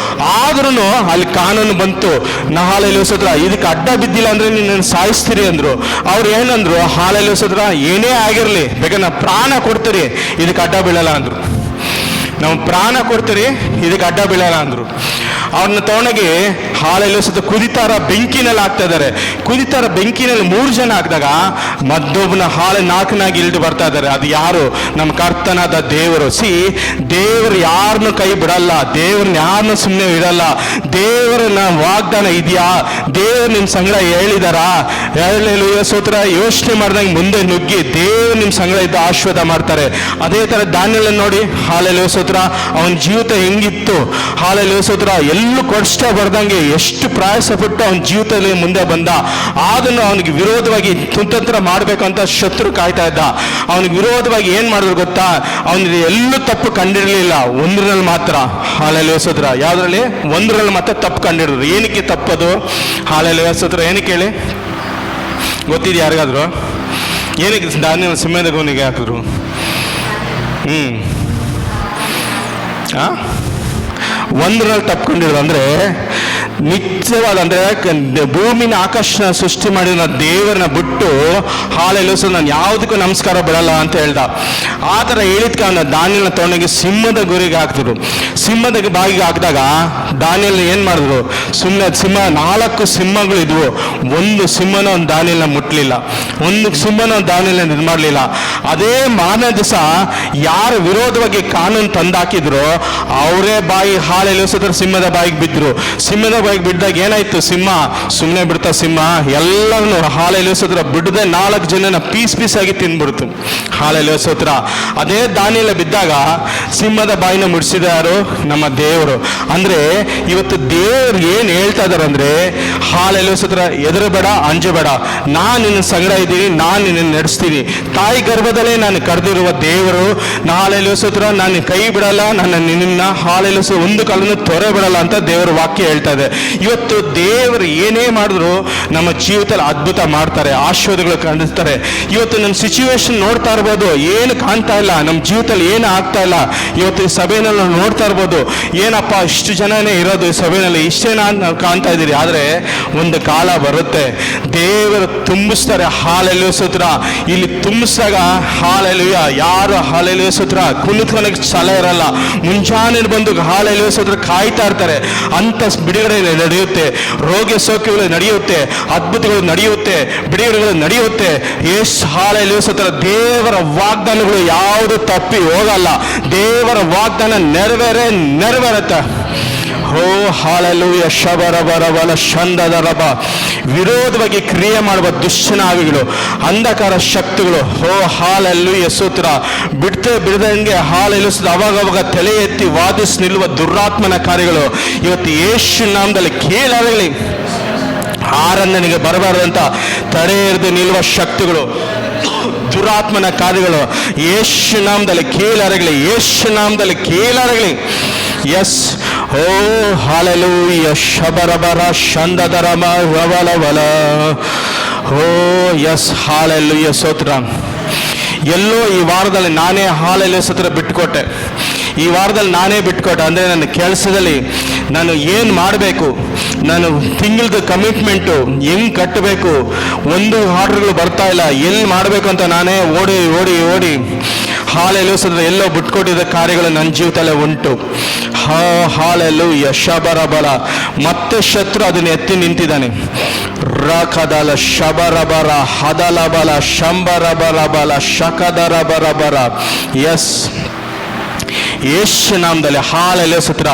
ಆದ್ರೂ ಅಲ್ಲಿ ಕಾನೂನು ಬಂತು. ನಾ ಹಾಲಲ್ಲಿ ಇದಕ್ಕೆ ಅಡ್ಡ ಬಿದ್ದಿಲ್ಲ ಅಂದ್ರೆ ನಿನ್ನನ್ನು ಸಾಯಿಸ್ತೀರಿ ಅಂದ್ರು. ಅವ್ರು ಏನಂದ್ರು ಹಾಲಲ್ಲಿ ಹೊಸತ್ರ ಏನೇ ಆಗಿರಲಿ ಬೇಕಾದ್ರೆ ಪ್ರಾಣ ಕೊಡ್ತೀರಿ, ಇದಕ್ಕೆ ಅಡ್ಡ ಬೀಳಲ್ಲ ಅಂದ್ರು. ನಾವು ಪ್ರಾಣ ಕೊಡ್ತೀರಿ, ಇದಕ್ಕೆ ಅಡ್ಡ ಬೀಳಲ್ಲ ಅಂದ್ರು. ಅವ್ರನ್ನ ತಗೊಂಡೋಗಿ ಹಾಳೆಲ್ಲ ಸುತ್ತ ಕುದಿತಾರ ಬೆಂಕಿನಲ್ಲಿ ಹಾಕ್ತಾ ಇದ್ದಾರೆ. ಕುದಿತಾರ ಬೆಂಕಿನಲ್ಲಿ ಮೂರು ಜನ ಹಾಕಿದಾಗ ಮದ್ದೊಬ್ಬನ ಹಾಳೆ ನಾಲ್ಕನಾಗಿ ಇಳಿದು ಬರ್ತಾ ಇದ್ದಾರೆ. ಅದು ಯಾರು? ನಮ್ಮ ಕರ್ತನಾದ ದೇವರು. ಸಿ, ದೇವರು ಯಾರನ್ನು ಕೈ ಬಿಡಲ್ಲ. ದೇವ್ರನ್ನ ಯಾರನ್ನು ಸುಮ್ಮನೆ ಇಡಲ್ಲ. ದೇವರನ್ನ ವಾಗ್ದಾನ ಇದೆಯಾ? ದೇವ್ರು ನಿಮ್ಮ ಸಂಗಡ ಹೇಳಿದಾರ? ಹೇಳಲು ಸೂತ್ರ ಯೋಚನೆ ಮಾಡ್ದಂಗೆ ಮುಂದೆ ನುಗ್ಗಿ ದೇವ್ರು ನಿಮ್ಮ ಸಂಗಡ ಇದ್ದು ಆಶೀರ್ವಾದ ಮಾಡ್ತಾರೆ. ಅದೇ ಥರ ದಾನಿಯಲ್ಲ ನೋಡಿ ಹಾಲೆಲ್ಲ ಸೂತ್ರ, ಅವನ ಜೀವಿತ ಹೆಂಗಿತ್ತು? ಹಾಲೆಲ್ಲ ಸೋತ್ರ, ಎಲ್ಲ ಎಲ್ಲೂ ಕೊಡಿಸ್ತಾ ಬರ್ದಂಗೆ ಎಷ್ಟು ಪ್ರಯಾಸಪಟ್ಟು ಅವನ ಜೀವಿತದಲ್ಲಿ ಮುಂದೆ ಬಂದ ಆದನ್ನು ಅವನಿಗೆ ವಿರೋಧವಾಗಿ ಕುತಂತ್ರ ಮಾಡಬೇಕಂತ ಶತ್ರು ಕಾಯ್ತಾ ಇದ್ದ. ಅವನಿಗೆ ವಿರೋಧವಾಗಿ ಏನು ಮಾಡಿದ್ರು ಗೊತ್ತಾ? ಅವನಿಗೆ ಎಲ್ಲೂ ತಪ್ಪು ಕಂಡಿರಲಿಲ್ಲ. ಒಂದರಲ್ಲಿ ಮಾತ್ರ. ಹಾಲಲ್ಲಿ ಯೋಸತ್ರ ಯಾವುದ್ರಲ್ಲಿ? ಒಂದರಲ್ಲಿ ಮಾತ್ರ ತಪ್ಪು ಕಂಡಿಡಿದ್ರು ಏನಕ್ಕೆ ತಪ್ಪದು? ಹಾಲಲ್ಲಿ ಯೋಸತ್ರ ಏನಕ್ಕೆ ಹೇಳಿ? ಗೊತ್ತಿದೆ ಯಾರಿಗಾದ್ರು? ಏನಕ್ಕೆ ಧಾನ್ಯ ಸಿಂಹದ ಗೋನಿಗೆ ಹಾಕಿದ್ರು? ಹ್ಞೂ ಆ? ಒಂದರಲ್ಲಿ ತಪ್ಕೊಂಡಿರೋದು ಅಂದರೆ ನಿತ್ಯವಾದ ಅಂದರೆ ಭೂಮಿನ ಆಕರ್ಷಣ ಸೃಷ್ಟಿ ಮಾಡಿದ ದೇವರನ್ನ ಬಿಟ್ಟು ಹಾಳೆಲ್ಲೋಸು ನಾನು ಯಾವುದಕ್ಕೂ ನಮಸ್ಕಾರ ಬಿಡಲ್ಲ ಅಂತ ಹೇಳ್ದ. ಆ ಥರ ಹೇಳಿದ್ಕೆ ಅವನ ದಾನಿಯಲ್ನ ತೊಗೊಂಡೋಗಿ ಸಿಂಹದ ಗುರಿಗೆ ಹಾಕ್ತಿದ್ರು. ಸಿಂಹದ ಬಾಗಿಗೆ ಹಾಕಿದಾಗ ದಾನಿಯಲ್ ಏನು ಮಾಡಿದ್ರು? ಸುಮ್ಮನೆ ಸಿಂಹ, ನಾಲ್ಕು ಸಿಂಹಗಳು ಇದ್ವು ಒಂದು ಸಿಂಹನ ಒಂದು ದಾನಿಯಲ್ನ ಮುಟ್ಲಿಲ್ಲ. ಒಂದು ಸಿಂಹನ ಒಂದು ದಾನಿಯಲ್ನ ಇದು ಮಾಡಲಿಲ್ಲ. ಅದೇ ಮಾರನೇ ದಿವಸ ಯಾರು ವಿರೋಧವಾಗಿ ಕಾನೂನು ತಂದಾಕಿದ್ರು, ಅವರೇ ಬಾಯಿ ಹಾಳೆಲ್ಲ ಸಿಂಹದ ಬಾಯಿಗೆ ಬಿದ್ದರು ಸಿಂಹದ ಬಾಯಿಗೆ ಬಿದ್ದಾಗ ಏನಾಯ್ತು? ಸಿಂಹ ಸುಮ್ಮನೆ ಬಿಡ್ತಾ ಸಿಂಹ, ಎಲ್ಲರನ್ನು ಹಾಳೆ ಎಲಿಸಿದ್ರ ಬಿಡದೆ ನಾಲ್ಕು ಜನನ ಪೀಸ್ ಪೀಸ್ ಆಗಿ ತಿಂದ್ಬಿಡ್ತು ಹಾಳೆ ಎಲಿಸೋತ್ರ ಅದೇ ದಾನಿಯಲ್ಲಿ ಬಿದ್ದಾಗ ಸಿಂಹದ ಬಾಯಿನ ಮುಡಿಸಿದ ಯಾರು? ನಮ್ಮ ದೇವರು. ಅಂದ್ರೆ ಇವತ್ತು ದೇವ್ರು ಏನು ಹೇಳ್ತಾ ಇದಾರೆ ಅಂದ್ರೆ ಎದುರು ಬೇಡ ಎದುರಬೇಡ, ಅಂಜಬೇಡ. ನಾನು ನಿನ್ನ ಸಂಗಡ ಇದ್ದೀನಿ, ನಾನು ನಿನ್ನ ನಡೆಸ್ತೀನಿ. ತಾಯಿ ಗರ್ಭದಲ್ಲೇ ನಾನು ಕರೆದಿರುವ ದೇವರು ನಾಳೆ ಎಲಿಸೋತ್ರ ನಾನು ಕೈ ಬಿಡಲ್ಲ, ನನ್ನ ನಿನ್ನ ಹಾಳೆಲಿಸೋ ಒಂದು ಕಾಲನ್ನು ತೊರೆ ಬಿಡಲ್ಲ ಅಂತ ದೇವರ ವಾಕ್ಯ ಹೇಳ್ತಾ ಇದೆ. ಇವತ್ತು ದೇವರು ಏನೇ ಮಾಡಿದ್ರು ನಮ್ಮ ಜೀವಿತದಲ್ಲಿ ಅದ್ಭುತ ಮಾಡ್ತಾರೆ, ಆಶೀರ್ವಾದಗಳು ಕಾಣಿಸ್ತಾರೆ. ಇವತ್ತು ನಮ್ಮ ಸಿಚುವೇಶನ್ ನೋಡ್ತಾ ಇರ್ಬೋದು, ಏನು ಕಾಣ್ತಾ ಇಲ್ಲ, ನಮ್ಮ ಜೀವಿತದಲ್ಲಿ ಏನು ಆಗ್ತಾ ಇಲ್ಲ. ಇವತ್ತು ಈ ಸಭೆಯಲ್ಲಿ ನೋಡ್ತಾ ಇರ್ಬೋದು, ಏನಪ್ಪ, ಇಷ್ಟು ಜನನೇ ಇರೋದು ಈ ಸಭೆಯಲ್ಲಿ ಇಷ್ಟೇನಾ ನಾವು ಕಾಣ್ತಾ ಇದ್ದೀರಿ. ಆದರೆ ಒಂದು ಕಾಲ ಬರುತ್ತೆ, ದೇವರು ತುಂಬಿಸ್ತಾರೆ ಹಾಲೆಲ್ಲೂ ಸೂತ್ರ. ಇಲ್ಲಿ ತುಂಬಿಸಿದಾಗ ಹಾಲೆಲ್ಲುಯ ಯಾರು ಹಾಲೆಲ್ಲಿ ಸೂತ್ರ? ಕುಣಿತ್ಕೊಳಕ್ಕೆ ಸ್ಥಳ ಇರಲ್ಲ. ಮುಂಜಾನೆ ಬಂದು ಹಾಲೆಲ್ಲಿ ಸೂತ್ರ ಕಾಯ್ತಾ ಇರ್ತಾರೆ. ಅಂತ ಬಿಡುಗಡೆ ನಡೆಯುತ್ತೆ, ರೋಗ ಸೌಖ್ಯಗಳು ನಡೆಯುತ್ತೆ, ಅದ್ಭುತಗಳು ನಡೆಯುತ್ತೆ, ಬಿಡುಗಡೆಗಳು ನಡೆಯುತ್ತೆ. ಎಷ್ಟು ಹಾಳೆಯಲ್ಲಿ ಸೂತ್ರ ದೇವರ ವಾಗ್ದಾನಗಳು ಯಾವುದು ತಪ್ಪಿ ಹೋಗಲ್ಲ. ದೇವರ ವಾಗ್ದಾನ ನೆರವೇರೇ ನೆರವೇರುತ್ತೆ. ಹೋ ಹಾಳಲೂಯ ಶಂದದ, ರಬ. ವಿರೋಧವಾಗಿ ಕ್ರಿಯೆ ಮಾಡುವ ದುಶ್ಚನಾವಿಗಳು, ಅಂಧಕಾರ ಶಕ್ತಿಗಳು, ಹೋ ಹಾಲಲ್ಲು ಸೂತ್ರ. ಬಿಡ್ತೆ ಬಿಡದಂಗೆ ಹಾಲೆಲ್ಲಿಸಿದ ಅವಾಗವಾಗ ತಲೆ ಎತ್ತಿ ವಾದಿಸಿ ನಿಲ್ಲುವ ದುರಾತ್ಮನ ಕಾರ್ಯಗಳು. ಇವತ್ತು ಯೇಸು ನಾಮದಲ್ಲಿ ಕೇಳಾಗಲಿ ಆರಂದನಿಗೆ ಬರಬಾರದಂತ ತಡೆ ಹಿಡಿದು ನಿಲ್ಲುವ ಶಕ್ತಿಗಳು, ದುರಾತ್ಮನ ಕಾರ್ಯಗಳು. ಯೇಸು ನಾಮದಲ್ಲಿ ಕೇಳಾರಗಲಿ ಯೇಸು ನಾಮದಲ್ಲಿ ಕೇಳಾರಗಲಿ ಎಸ್ ಓ ಹಾಲೆಲೂಯ ಶಬರಬರ ಶಂದದರಮ ರವಲವಲ ಓ ಎಸ್ ಹಾಲೆಲೂಯ ಸೋತ್ರ ಎಲ್ಲೋ ಈ ವಾರದಲ್ಲಿ ನಾನೇ ಹಾಲೆಲ್ಲೋ ಸತ್ರ ಬಿಟ್ಕೊಟ್ಟೆ. ಈ ವಾರದಲ್ಲಿ ನಾನೇ ಬಿಟ್ಕೊಟ್ಟೆ. ಅಂದರೆ ನನ್ನ ಕೆಲಸದಲ್ಲಿ ನಾನು ಏನು ಮಾಡಬೇಕು? ನಾನು ತಿಂಗಳದ ಕಮಿಟ್ಮೆಂಟು ಹೆಂಗೆ ಕಟ್ಟಬೇಕು ಒಂದು ಆರ್ಡ್ರ್ಗಳು ಬರ್ತಾ ಇಲ್ಲ. ಎಲ್ಲಿ ಮಾಡಬೇಕು ಅಂತ ನಾನೇ ಓಡಿ ಓಡಿ ಓಡಿ. ಹಾಲೆಲ್ಲೋಸಿದ್ರೆ ಎಲ್ಲೋ ಬಿಟ್ಕೊಟ್ಟಿದ್ದ ಕಾರ್ಯಗಳು ನನ್ನ ಜೀವಿತಲ್ಲೇ ಉಂಟು. ಹಾ ಹಾಲೆಲ್ಲು ಯಶಬರ ಬಲ ಮತ್ತೆ ಶತ್ರು ಅದನ್ನು ಎತ್ತಿ ನಿಂತಿದ್ದಾನೆ. ರಕದಲ ಶಬರ ಬರ ಹದಲ ಬಲ ಶಂಬರ ಬರ ಬಲ ಶಕದರ ಬರ ಬರ ಎಸ್ ಯೇಸು ನಾಮದಲ್ಲಿ ಹಾಲೆಲ್ಲೋ ಸುತ್ರ.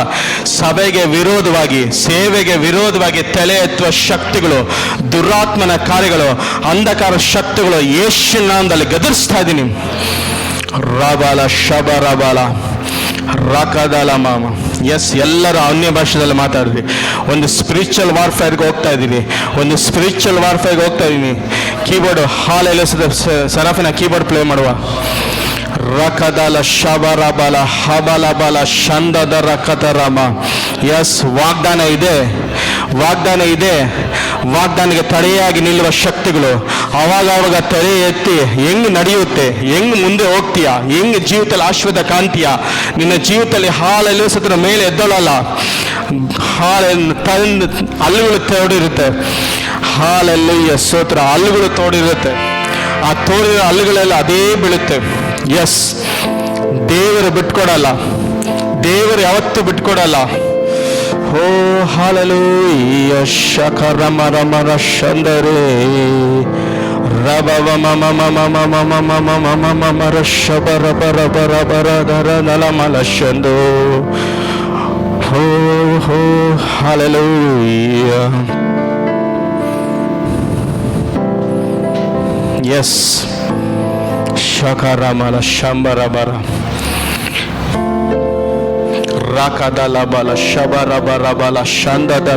ಸಭೆಗೆ ವಿರೋಧವಾಗಿ, ಸೇವೆಗೆ ವಿರೋಧವಾಗಿ ತಲೆ ಎತ್ತುವ ಶಕ್ತಿಗಳು, ದುರಾತ್ಮನ ಕಾರ್ಯಗಳು, ಅಂಧಕಾರ ಶಕ್ತಿಗಳು ಯೇಸು ನಾಮದಲ್ಲಿ ಗದರಿಸ್ತಾ ಇದ್ದೀನಿ. ರಬಲ, ಶಬರಬಲ. ರಕದಲ ಮಾಮ ಎಸ್ ಎಲ್ಲರೂ ಅನ್ಯ ಭಾಷೆದಲ್ಲಿ ಮಾತಾಡಿದ್ವಿ. ಒಂದು ಸ್ಪಿರಿಚುವಲ್ ವಾರ್ಫೇರ್ಗೆ ಹೋಗ್ತಾ ಇದ್ದೀನಿ. ಒಂದು ಸ್ಪಿರಿಚುವಲ್ ವಾರ್ಫೇರ್ಗೆ ಹೋಗ್ತಾ ಇದ್ದೀನಿ. ಕೀಬೋರ್ಡ್ ಹಾಲ್ ಎಲ್ಲಿಸದ ಸರಫಿನ ಕೀಬೋರ್ಡ್ ಪ್ಲೇ ಮಾಡುವ. ರಕದಲ ಶಬರ ಬಲ ಹಬಲ ಬಲ ಶಂದದ ರಕತರಮ. ಎಸ್ ವಾಗ್ದಾನ ಇದೆ. ವಾಗ್ದಾನ ಇದೆ. ವಾಗ್ದಾನಿಗೆ ತಡೆಯಾಗಿ ನಿಲ್ಲುವ ಶಕ್ತಿಗಳು. ಅವಾಗ ಅವಾಗ ತಲೆ ಎತ್ತಿ, ಹೆಂಗ್ ನಡೆಯುತ್ತೆ, ಹೆಂಗ್ ಮುಂದೆ ಹೋಗ್ತೀಯ, ಹೆಂಗ್ ಜೀವಿತದಲ್ಲಿ ಆಶ್ವದ ಕಾಣ್ತೀಯ ನಿನ್ನ ಜೀವಿತದಲ್ಲಿ ಹಾಲೆಲ್ಲ ಸತ್ರ ಮೇಲೆ ಎದ್ದೋಳಲ್ಲ. ಹಾಲನ್ನು ತಂದು ಹಲ್ಲುಗಳು ತೋಡಿರುತ್ತೆ. ಹಾಲಲ್ಲಿ ಸೋತ್ರ ಹಲ್ಲುಗಳು ತೋಡಿರುತ್ತೆ. ಆ ತೋಡಿರೋ ಹಲ್ಲುಗಳೆಲ್ಲ ಅದೇ ಬೀಳುತ್ತೆ. ಎಸ್ ದೇವರು ಬಿಟ್ಕೊಡಲ್ಲ. ದೇವರು ಯಾವತ್ತೂ ಬಿಟ್ಕೊಡಲ್ಲ. ಹೋ ಹಾಲಲು ಶಖ ರಮ ರಮ ರಶಂದರೆ ರಬವ ಮಮ ಮಮ ಮಮ ಮಮ ಮಮ ಮಮ ಮರ ಶಬರ ಬರ ಬರ ಬರ ಧರ ನಲ ಮಲ ಶಂದು ಹೋ ಹೋ ಹಾಲಲೂಯ ಎಸ್ ಶಖರಮಲ ಶಂಬರ ಬರ ರಾಕದ ಲಬಲ ಶಬ ರಬ ರಬಲ ಶಂದದ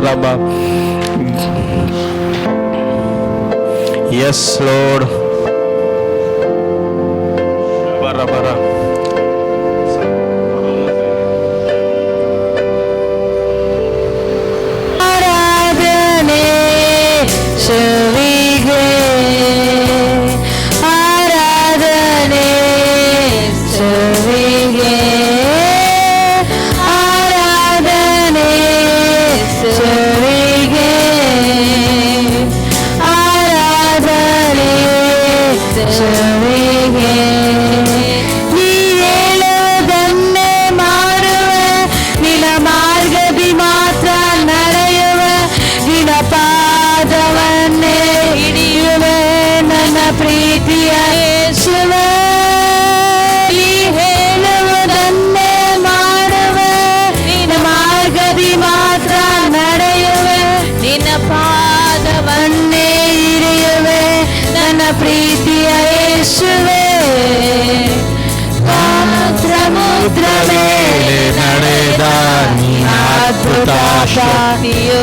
ಶಕ್ತಿಯು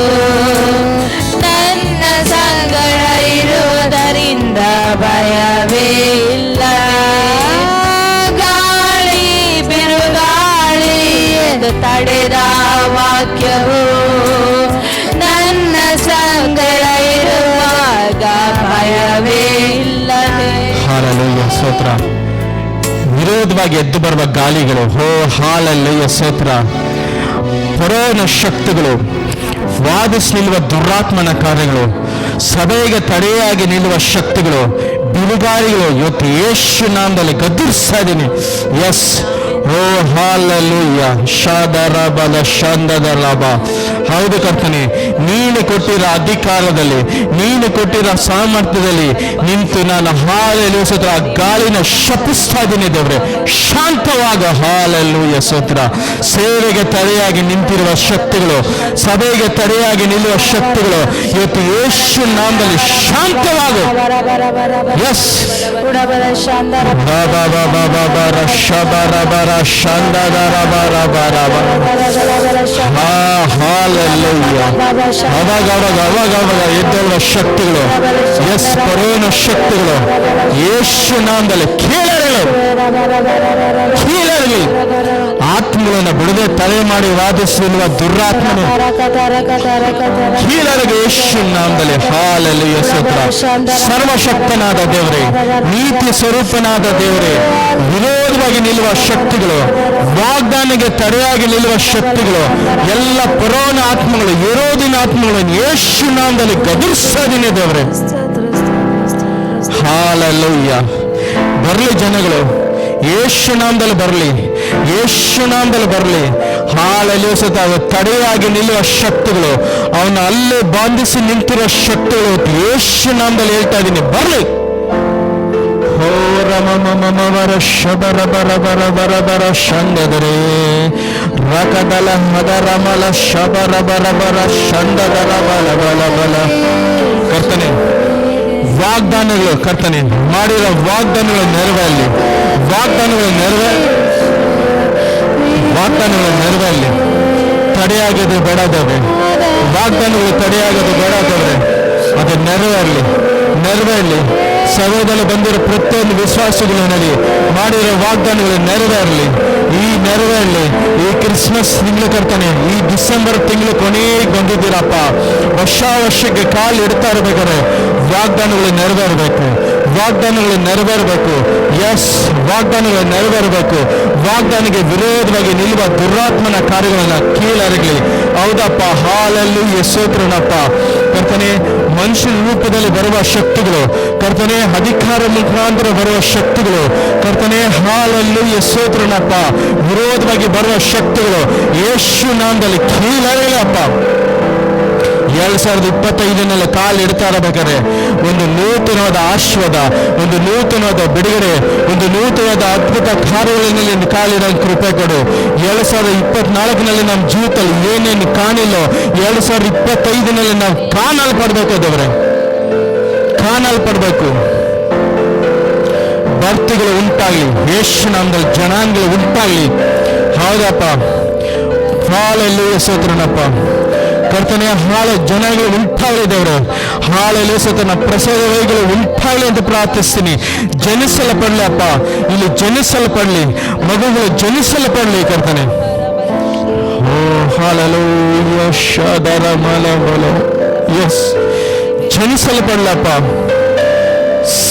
ನನ್ನ ಸಂಗಡ ಇರುವುದರಿಂದ ಭಯವೇ ತಡೆದ ವಾಕ್ಯವು ನನ್ನ ಸಂಗಡ ಇರುವಾಗ ಭಯವೇ ಇಲ್ಲವೇ. ಹಾಲಲ್ಲೂಯ್ಯ ಸ್ತೋತ್ರ. ವಿರೋಧವಾಗಿ ಎದ್ದು ಬರುವ ಗಾಲಿಗಳು, ಹೋ ಹಾಲಲ್ಲಯ್ಯ ಸ್ತೋತ್ರ. ಕೊರೋನ ಶಕ್ತಿಗಳು, ವಾದಿಸಿ ನಿಲ್ಲುವ ದುರಾತ್ಮನ ಕಾರ್ಯಗಳು, ಸಭೆಗೆ ತಡೆಯಾಗಿ ನಿಲ್ಲುವ ಶಕ್ತಿಗಳು ಬಿರುಗಾಳಿಗಳು ಇವತ್ತು ಯೇಸು ನಾಮದಲ್ಲಿ ಗದರಿಸ್ತಾ ಇದ್ದೀನಿ. ಎಸ್ ಓ ಹಾಲಲ್ಲೂಯ್ಯ ಶಾದರ ಬಲ ಶಂದದ ಲಾಭ ಹೌದು ಕರ್ತನೆ ನೀನು ಕೊಟ್ಟಿರೋ ಅಧಿಕಾರದಲ್ಲಿ ನೀನು ಕೊಟ್ಟಿರೋ ಸಾಮರ್ಥ್ಯದಲ್ಲಿ ನಿಂತು ನಾನು ಹಾಲೆಲು ಸತ್ರ ಆ ಗಾಳಿನ ಶಪಿಸ್ತಾ ಇದ್ದೀನಿ ದೇವ್ರೆ ಶಾಂತವಾಗ ಹಾಲೆಲ್ಲೂ ಸೂತ್ರ ಸೇವೆಗೆ ತಡೆಯಾಗಿ ನಿಂತಿರುವ ಶಕ್ತಿಗಳು ಸಭೆಗೆ ತಡೆಯಾಗಿ ನಿಲ್ಲುವ ಶಕ್ತಿಗಳು ಇವತ್ತು ಯೇಸು ನಾಮದಲ್ಲಿ ಶಾಂತವಾಗು ಎಸ್ ಅವಾಗ ಅವಾಗ ಅವಾಗ ಅವಾಗ ಎದ್ದೇಳುವ ಶಕ್ತಿಗಳು. ಎಸ್ ಪರೋನ ಶಕ್ತಿಗಳು. ಯೇಸು ನಾಮದಲ್ಲಿ ಕೀಳರಿಗಳು. ಕೀಳರಿಗಳು. ಆತ್ಮಗಳನ್ನು ಬಿಡದೆ ತಲೆ ಮಾಡಿ ವಾದಿಸಿರುವ ದುರಾತ್ಮನು ಕೀಳರಿಗೆ ಯೇಸು ನಾಮದಲ್ಲಿ. ಹಾಲಲ್ಲಿ ಯಶೋತ್ರ ಸರ್ವಶಕ್ತನಾದ ದೇವರೇ, ನೀತಿ ಸ್ವರೂಪನಾದ ದೇವರೇ, ವಿರೋಧವಾಗಿ ನಿಲ್ಲುವ ಶಕ್ತಿಗಳು ವಾಗ್ದಾನಿಗೆ ತಡೆಯಾಗಿ ನಿಲ್ಲುವ ಶಕ್ತಿಗಳು, ಎಲ್ಲ ಪರೋನ ಆತ್ಮಗಳು, ವಿರೋಧಿನ ಆತ್ಮಗಳನ್ನು ಯೇಸು ನಾಮದಲ್ಲಿ ಗದರಿಸ್ತಾದೀನಿ ದೇವರೇ. ಹಾಲಲ್ಲಯ್ಯ ಬರಲಿ ಜನಗಳು ಯೇಸು ನಾಮದಲ್ಲಿ ಬರಲಿ. ಯೇಸು ನಾಮದಲ್ಲಿ ಬರಲಿ. ಹಾಲಲ್ಲಿ ಸತ ಅವು ತಡೆಯಾಗಿ ನಿಲ್ಲುವ ಶಕ್ತಿಗಳು, ಅವನ ಅಲ್ಲೇ ಬಾಂಧಿಸಿ ನಿಂತಿರೋ ಶಕ್ತಿಗಳು ಯೇಸು ನಾಮದಲ್ಲಿ ಹೇಳ್ತಾ ಇದ್ದೀನಿ. ಬರಲಿ. ರಕದಲ ಮಲ ಶಬರ ಬರ ಬರ ಬಲ ಬಲ ಕರ್ತನೆ, ವಾಗ್ದಾನಗಳು ಕರ್ತನೆ, ಮಾಡಿರೋ ವಾಗ್ದಾನಗಳು ಅಲ್ಲಿ ವಾಗ್ದಾನಗಳು ನೆರವೇ ವಾಗ್ದಾನಗಳು ನೆರವೇರಲಿ ತಡೆಯಾಗದೆ ಬೇಡದವೆ. ವಾಗ್ದಾನಗಳು ತಡೆಯಾಗದೆ ಬೇಡದವ್ರೆ ಅದು ನೆರವೇರಲಿ ನೆರವೇರಲಿ. ಸಭೆಯಲ್ಲಿ ಬಂದಿರೋ ಪ್ರತಿಯೊಂದು ವಿಶ್ವಾಸಗಳಲ್ಲಿ ಮಾಡಿರೋ ವಾಗ್ದಾನಗಳು ನೆರವೇರಲಿ. ಈ ನೆರವೇರಲಿ. ಈ ಕ್ರಿಸ್ಮಸ್ ತಿಂಗಳು ಕರ್ತಾನೆ. ಈ ಡಿಸೆಂಬರ್ ತಿಂಗಳು ಕೊನೆಗೆ ಬಂದಿದ್ದೀರಪ್ಪ. ವರ್ಷ ವರ್ಷಕ್ಕೆ ಕಾಲು ಇಡ್ತಾ ಇರ್ಬೇಕಾದ್ರೆ ವಾಗ್ದಾನಗಳು ನೆರವೇರಬೇಕು. ವಾಗ್ದಾನಗಳು ನೆರವೇರಬೇಕು. ಎಸ್ ವಾಗ್ದಾನಗಳು ನೆರವೇರಬೇಕು. ವಾಗ್ದಾನಿಗೆ ವಿರೋಧವಾಗಿ ನಿಲ್ಲುವ ದುರಾತ್ಮನ ಕಾರ್ಯಗಳನ್ನ ಕೀಳರಗಲಿ. ಹೌದಪ್ಪ ಹಾಲಲ್ಲಿ ಯಶೋತ್ರನಪ್ಪ ಕರ್ತನೆ, ಮನುಷ್ಯನ ರೂಪದಲ್ಲಿ ಬರುವ ಶಕ್ತಿಗಳು. ಕರ್ತನೆ, ಅಧಿಕಾರ ಮುಖಾಂತರ ಬರುವ ಶಕ್ತಿಗಳು. ಕರ್ತನೆ ಹಾಲಲ್ಲಿ ಯಶೋತ್ರನಪ್ಪ ವಿರೋಧವಾಗಿ ಬರುವ ಶಕ್ತಿಗಳು. ಯೇಸು ನಾಮದಲ್ಲಿ ಕೀಳರಗಲಪ್ಪ ಎರಡ್ ಸಾವಿರದ ಇಪ್ಪತ್ತೈದನಲ್ಲಿ ಕಾಲು ಇಡ್ತಾ ಇರಬೇಕಾದ್ರೆ ಒಂದು ನೂತನವಾದ ಆಶ್ವಾದ, ಒಂದು ನೂತನವಾದ ಬಿಡುಗಡೆ, ಒಂದು ನೂತನವಾದ ಅದ್ಭುತ ಕಾರ್ಯಗಳಲ್ಲಿ ಕಾಲಿಡೋ ಕೃಪೆ ಕೊಡು. ಎರಡು ಸಾವಿರದ ಇಪ್ಪತ್ನಾಲ್ಕನಲ್ಲಿ ನಮ್ಮ ಜೀವಿತದಲ್ಲಿ ಏನೇನು ಕಾಣಿಲ್ಲೋ, ಎರಡು ಸಾವಿರದ ಇಪ್ಪತ್ತೈದನಲ್ಲಿ ನಾವು ಕಾಣಲ್ಪಡ್ಬೇಕು ದೇವರೇ. ಕಾಣಲ್ಪಡ್ಬೇಕು ಭರ್ತಿಗಳು ಉಂಟಾಗಲಿ, ಯೇಸು ನಾಮದಲ್ಲಿ ಜನಾಂಗಗಳು ಉಂಟಾಗಲಿ. ಹೌದಪ್ಪ. ಕಾಲಲ್ಲಿ ಸ್ತೋತ್ರನಪ್ಪ ಕರ್ತನೆ ಹಾಳ ಜನಗಳು ಉಂಟಾಗಲಿ ದೇವರು. ಹಾಳೆಲ್ಲ ಸತನ ಪ್ರಸಾದಗಳು ಉಂಟಾಗಲಿ ಅಂತ ಪ್ರಾರ್ಥಿಸ್ತೀನಿ. ಜನಿಸಲ್ಪಡಲಿ ಅಪ್ಪ. ಇಲ್ಲಿ ಜನಿಸಲ್ಪಡಲಿ. ಮಗುಗಳು ಜನಿಸಲ್ಪಡಲಿ ಕರ್ತನೆ. ಓ ಮಲ ಬಲ ಎಸ್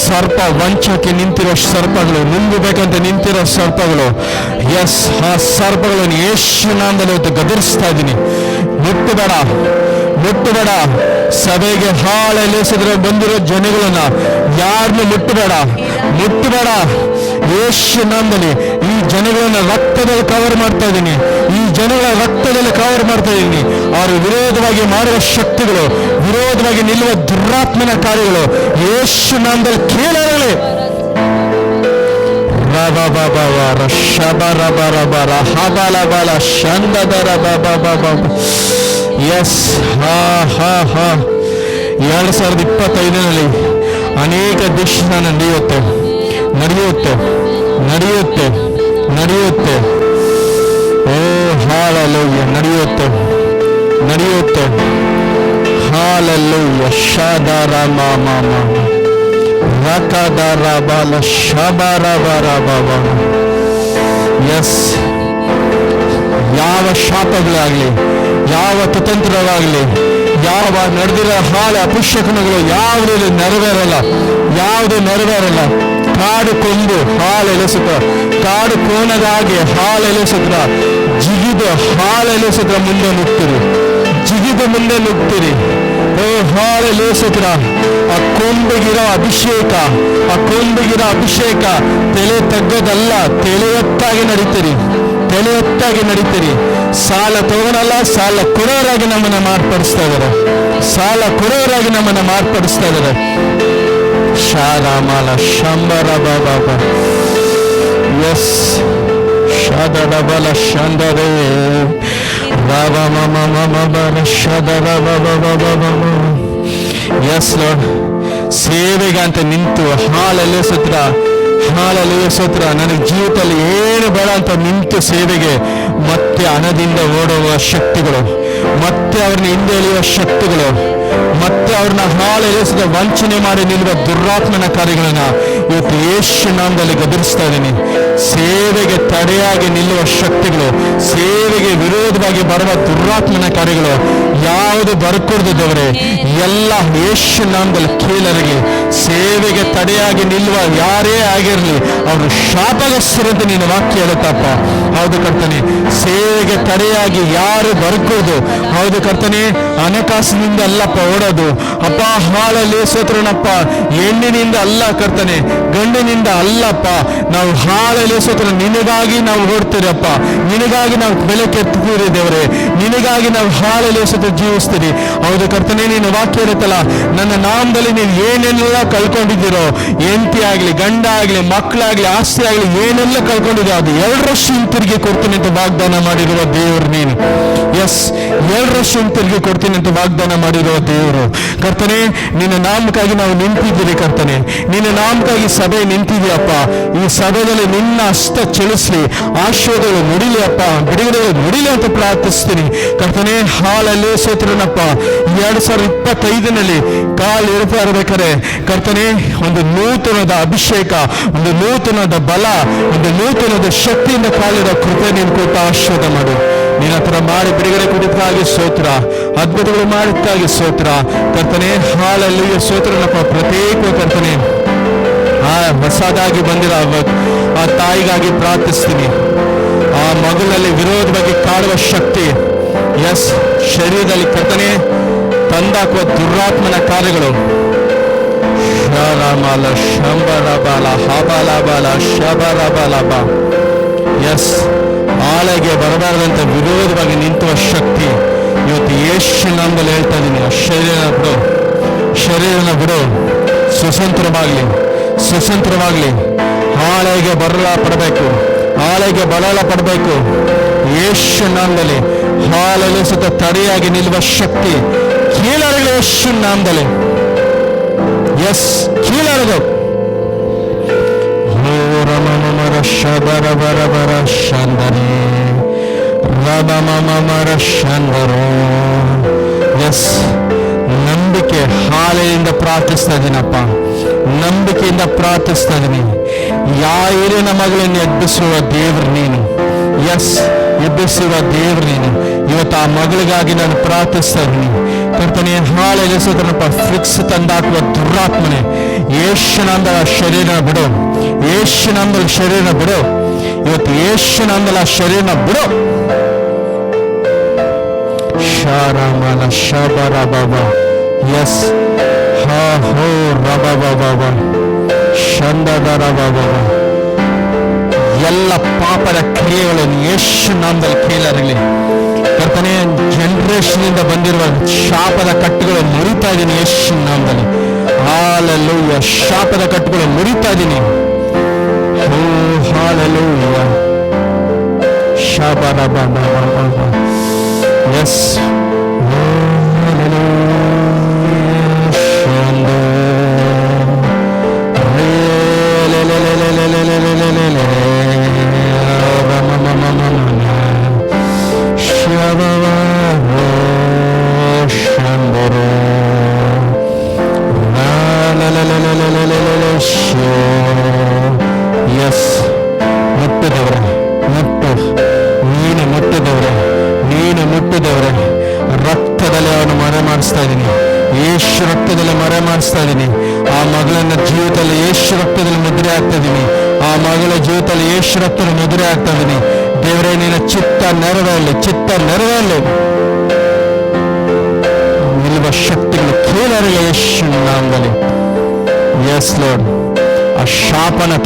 ಸರ್ಪ ವಂಚಕ್ಕೆ ನಿಂತಿರೋ ಸರ್ಪಗಳು, ನುಂಗಬೇಕಂತ ನಿಂತಿರೋ ಸರ್ಪಗಳು. ಎಸ್ ಆ ಸರ್ಪಗಳನ್ನು ಯೇಸುನಾಮದಲ್ಲಿ ಇವತ್ತು ಗದರಿಸ್ತಾ ಇದ್ದೀನಿ. ಮುಟ್ಟಬೇಡ ಮುಟ್ಟಬೇಡ ಸಭೆಗೆ ಹಾಳೆಲೆಸಿದ್ರೆ ಬಂದಿರೋ ಜನಗಳನ್ನ ಯಾರನ್ನು ಮುಟ್ಟಬೇಡ ಮುಟ್ಟಬೇಡ. ಯೇಸುನಾಮದಲ್ಲಿ ಈ ಜನಗಳನ್ನ ರಕ್ತದಲ್ಲಿ ಕವರ್ ಮಾಡ್ತಾ ಇದ್ದೀನಿ. ಈ ಜನಗಳ ರಕ್ತದಲ್ಲಿ ಕವರ್ ಮಾಡ್ತಾ ಇದ್ದೀನಿ. ಅವರು ವಿರೋಧವಾಗಿ ಮಾಡುವ ಶಕ್ತಿಗಳು, ವಿರೋಧವಾಗಿ ನಿಲ್ಲುವ ದುರಾತ್ಮನ ಕಾರ್ಯಗಳು, ಯೇಸು ನಾಮದಲ್ಲಿ ಕೇಳಲಿ ಶಂದದ ರಬ ಬಬ ಬಬ ಎಸ್ ಹಾ ಹಾ ಹಾ ಎರಡು ಸಾವಿರದ ಇಪ್ಪತ್ತೈದರಲ್ಲಿ ಅನೇಕ ದೇಶನ ನಡೆಯುತ್ತೆ. ನಡೆಯುತ್ತೆ. ನಡೆಯುತ್ತೆ. ನಡೆಯುತ್ತೆ. ಓ ಹಾಲಲ್ಲೋಯ್ಯ ನಡೆಯುತ್ತೆ. ನಡೆಯುತ್ತೆ. ಹಾಲಲ್ಲೋಯ್ಯ ಶಾದಾರ ಮಾಮ ಮಾ ಬಾಲ ಬರ ಬಾಬ ಎಸ್ ಯಾವ ಶಾಪಗಳಾಗಲಿ, ಯಾವ ಕುತಂತ್ರವಾಗಲಿ ಯಾವ ನಡೆದಿರೋ ಹಾಳ ಅಪುಷ್ಯಕನಗಳು ಯಾವುದೇ ನೆರವೇರಲ್ಲ, ಯಾವುದು ನೆರವೇರಲ್ಲ. ಕಾಡು ಕೊಂದು ಹಾಲೆಲೆಸುತ್ತ ಕಾಡು ಕೋಣದ ಹಾಗೆ ಜಿಗಿದ ಹಾಲೆಲೆಸುತ್ತ ಮುಂದೆ ನುಗ್ತಿರಿ ಮುಂದೆ ನುಗ್ತೀರಿ. ಓ ಹಾಲೆಲೆಸುತ್ತ ಆ ಕೊಂಬಿಗಿರೋ ಅಭಿಷೇಕ, ಆ ಕೊಂಬಿಗಿರೋ ಅಭಿಷೇಕ ತಲೆ ತಗ್ಗೋದಲ್ಲ, ತಲೆ ಎತ್ತಾಗಿ ನಡೀತೀರಿ. ತಲೆ ಎತ್ತಾಗಿ ನಡೀತೀರಿ. ಸಾಲ ತಗೊಳಲ್ಲ, ಸಾಲ ಕೊಡೋರಾಗಿ ನಮ್ಮನ್ನ ಮಾರ್ಪಡಿಸ್ತಾ ಇದ್ದಾರೆ. ಸಾಲ ಕೊಡೋರಾಗಿ ನಮ್ಮನ್ನ ಮಾರ್ಪಡಿಸ್ತಾ ಇದಾರೆ ಶಾರಾಮಾಲ, ಶಂಬರ ಬಾಬಾ ಎಸ್. ಶದಡಬಲ, ಶಂದರೆ. ಎಸ್ ಲಾರ್ಡ್ ಅಂತ ನಿಂತು, ಹಾಲಲ್ಲಿ ಸುತ್ರ, ಹಾಲಲ್ಲಿ ಸತ್ರ. ನನಗೆ ಜೀವಿತದಲ್ಲಿ ಏನು ಬೇಡ ಅಂತ ನಿಂತು ಸೇವೆಗೆ ಮತ್ತೆ ಹಣದಿಂದ ಓಡುವ ಶಕ್ತಿಗಳು, ಮತ್ತೆ ಅವ್ರನ್ನ ಹಿಂದೆ ಎಳೆಯುವ ಶಕ್ತಿಗಳು, ಮತ್ತೆ ಅವ್ರನ್ನ ಹಾಳು ಎಳೆಸಿದ ವಂಚನೆ ಮಾಡಿ ನಿಲ್ಲುವ ದುರಾತ್ಮನ ಕಾರ್ಯಗಳನ್ನ ಇವತ್ತು ಯೇಸು ನಾಮದಲ್ಲಿ ಗದರಿಸ್ತಾ ಇದ್ದೀನಿ. ಸೇವೆಗೆ ತಡೆಯಾಗಿ ನಿಲ್ಲುವ ಶಕ್ತಿಗಳು ಸೇವೆಗೆ ವಿರೋಧವಾಗಿ ಬರುವ ದುರಾತ್ಮನ ಕಾರ್ಯಗಳು ಯಾವುದು ದೇವ್ರೆ, ಎಲ್ಲ ಯೇಶು ನಾಮದಲ್ಲಿ ಕೀಳರಿಗೆ, ಸೇವೆಗೆ ತಡೆಯಾಗಿ ನಿಲ್ಲುವ ಯಾರೇ ಆಗಿರಲಿ, ಅವರು ಶಾಪಗಸ್ತರಂತ ನೀನು ವಾಕ್ಯ ಹೇಳುತ್ತಪ್ಪ. ಹೌದು ಕರ್ತನೆ, ಸೇವೆಗೆ ತಡೆಯಾಗಿ ಯಾರು ಬರ್ಕೋದು ಹೌದು ಕರ್ತನೆ, ಹಣಕಾಸಿನಿಂದ ಅಲ್ಲಪ್ಪ ಓಡೋದು, ಅಪ್ಪ ಹಾಳಲ್ಲಿ ಸೋತ್ರನಪ್ಪ ಹೆಣ್ಣಿನಿಂದ ಅಲ್ಲ ಕರ್ತನೆ, ಗಂಡಿನಿಂದ ಅಲ್ಲಪ್ಪ. ನಾವು ಹಾಳಲ್ಲಿ ಸೋತ್ರ ನಿನಗಾಗಿ ನಾವು ಓಡ್ತೀರಪ್ಪ ನಿನಗಾಗಿ ನಾವು ಬೆಲೆ ಕೆತ್ತೀರಿ ದೇವರೇ, ನಿನಗಾಗಿ ನಾವು ಹಾಳಲ್ಲಿ ಸೋತ್ರ ಜೀವಿಸ್ತೀರಿ ಹೌದು ಕರ್ತನೇ, ನೀನು ವಾಕ್ಯ ಇರುತ್ತಲ್ಲ ನನ್ನ ನಾಮದಲ್ಲಿ ನೀವು ಏನೆಲ್ಲ ಕಳ್ಕೊಂಡಿದ್ದೀರೋ, ಹೆಂಡತಿ ಆಗಲಿ, ಗಂಡ ಆಗಲಿ, ಮಕ್ಕಳಾಗಲಿ, ಆಸ್ತಿ ಆಗಲಿ, ಏನೆಲ್ಲ ಕಳ್ಕೊಂಡಿದ್ದೀರೋ, ಅದು ಎರಡರಷ್ಟು ಹಿಂತಿರುಗಿ ಕೊಡ್ತೀನಿ ಅಂತ ವಾಗ್ದಾನ ಮಾಡಿರುವ ದೇವರು ನೀನು. ಎಸ್ ಎರಡರಷ್ಟು ಹಿಂತಿರುಗಿ ಕೊಡ್ತೀನಿ ಅಂತ ವಾಗ್ದಾನ ಮಾಡಿರುವ ದೇವರು. ಕರ್ತನೆ, ನಿನ್ನ ನಾಮಕ್ಕಾಗಿ ನಾವು ನಿಂತಿದ್ದೀರಿ ಕರ್ತನೆ. ನಿನ್ನ ನಾಮಕ್ಕಾಗಿ ಸಭೆ ನಿಂತಿದೆಯಪ್ಪ ಈ ಸಭೆಯಲ್ಲಿ ನಿನ್ನ ಅಷ್ಟ ಚಲಿಸಲಿ, ಆಶೀರ್ವಾದಗಳು ನುಡಿಲಿ ಅಪ್ಪ. ಬಿಡುಗಡೆಗಳು ನುಡಿಲಿ ಅಂತ ಪ್ರಾರ್ಥಿಸ್ತೀನಿ. ಕರ್ತನೆ ಹಾಲಲ್ಲಿ ಸೋತ್ರನಪ್ಪ ಎರಡ್ ಸಾವಿರದ ಇಪ್ಪತ್ತೈದನಲ್ಲಿ ಕಾಲ್ ಇರ್ತಾ ಇರ್ಬೇಕಾದ್ರೆ ಕರ್ತನೆ, ಒಂದು ನೂತನದ ಅಭಿಷೇಕ, ಒಂದು ನೂತನದ ಬಲ, ಒಂದು ನೂತನದ ಶಕ್ತಿಯಿಂದ ಕಾಲಿರೋ ಕೃಪೆ ನೀನು ಕೊಟ್ಟು ಆಶೀರ್ವಾದ ಮಾಡು. ನೀನು ಹತ್ರ ಮಾಡಿ ಬಿಡುಗಡೆ ಕೊಟ್ಟಿದ್ದಾಗಿ ಸೋತ್ರ ಅದ್ಭುತಗಳು ಮಾಡಿದ್ದಾಗಿ ಸೋತ್ರ ಕರ್ತನೆ ಹಾಲಲ್ಲಿ ಸೋತ್ರನಪ್ಪ ಪ್ರತ್ಯೇಕ ಕರ್ತನೆ. ಆ ಹೊಸದಾಗಿ ಬಂದಿರೋ ಆ ತಾಯಿಗಾಗಿ ಪ್ರಾರ್ಥಿಸ್ತೀನಿ. ಆ ಮಗುನಲ್ಲಿ ವಿರೋಧವಾಗಿ ಕಾಡುವ ಶಕ್ತಿ ಎಸ್ ಶರೀರದಲ್ಲಿ ಕರ್ತನೆ, ತಂದಾಕುವ ದುರಾತ್ಮನ ಕಾರ್ಯಗಳು. ಶಾಲಾಮಾಲ ಶಂಬರ ಬಾಲ ಹಬಲ ಬಾಲ ಶಬರ ಬಲ ಬಾ ಎಸ್ ಆಳೆಗೆ ಬರಬಾರದಂತ ವಿರೋಧವಾಗಿ ನಿಂತುವ ಶಕ್ತಿ ಇವತ್ತು ಯೇಸು ನಾಮದಲ್ಲಿ ಹೇಳ್ತಾ ಇದ್ದೀನಿ. ಆ ಶರೀರ ಬಿಡು. ಶರೀರನ ಬಿಡು. ಸ್ವತಂತ್ರವಾಗಲಿ ಸ್ವತಂತ್ರವಾಗಲಿ ಹಾಳೆಗೆ ಬರಲ ಪಡಬೇಕು. ಹಾಳೆಗೆ ಬರಲ ಪಡಬೇಕು. ಯೇಸು ನಾಮದಲ್ಲಿ ಹಾಲಲ್ಲಿ ಸುತ್ತ ತಡೆಯಾಗಿ ನಿಲ್ಲುವ ಶಕ್ತಿ. ಕೀಳರಗಳು ಯೇಸು ನಾಮದಲ್ಲಿ. ಎಸ್ ಕೀಳರದು ಶಬರ ಬರ ಬರ ಶಂದನೆ. ರಬಮಮರ ಶಂದರು ಎಸ್, ನಂಬಿಕೆ ಹಾಲೆಯಿಂದ ಪ್ರಾರ್ಥಿಸ್ತಾ ಇದ್ದೀನಪ್ಪ ನಂಬಿಕೆಯಿಂದ ಪ್ರಾರ್ಥಿಸ್ತಾ ಇದ್ದೀನಿ ಯಾರಿನ ಮಗಳನ್ನು ಎಬ್ಬಿಸುವ ದೇವ್ರು ನೀನು. ಎಸ್ ಎಬ್ಬಿಸುವ ದೇವ್ರು ನೀನು. ಇವತ್ತು ಆ ಮಗಳಿಗಾಗಿ ನಾನು ಪ್ರಾರ್ಥಿಸ್ತಾ ಇದ್ದೀನಿ. ಕರ್ತನೆ, ಹಾಳೆ ಎಲೆಸೋದ್ರಪ್ಪ ಫಿಕ್ಸ್ ತಂದಾಕುವ ದುರಾತ್ಮನೆ. ಯೇಷುನಂದ ಶರೀರ ಬಿಡು. ಯೇಷುನಂದಲ ಶರೀರ ಬಿಡು. ಇವತ್ತು ಯೇಷುನಂದಲ ಶರೀರ ಬಿಡು. ಶಾರಾಮನ ಶಬರ ಬಾಬಾ ಎಸ್ ಹಾ ಹೋ ರಬ ಬಾಬಾ ಶಂದದರ ಬಾಬಾ ಎಲ್ಲ ಪಾಪದ ಕ್ರಿಯೆಗಳನ್ನು ಯೇಸು ನಾಮದಲ್ಲಿ ಕೇಳಿರಲಿ. ಕರ್ತನೆ ಜನರೇಷನ್ ಇಂದ ಬಂದಿರುವ ಶಾಪದ ಕಟ್ಟುಗಳು ಮುರಿತಾ ಇದ್ದೀನಿ ಯೇಸು ನಾಮದಲ್ಲಿ. ಹಾಲಲ್ಲೂ ಶಾಪದ ಕಟ್ಟುಗಳು ಮುರಿತಾ ಇದ್ದೀನಿ ಓ ಹಾಲಲ್ಲೂ ಶಾಪದ ಎಸ್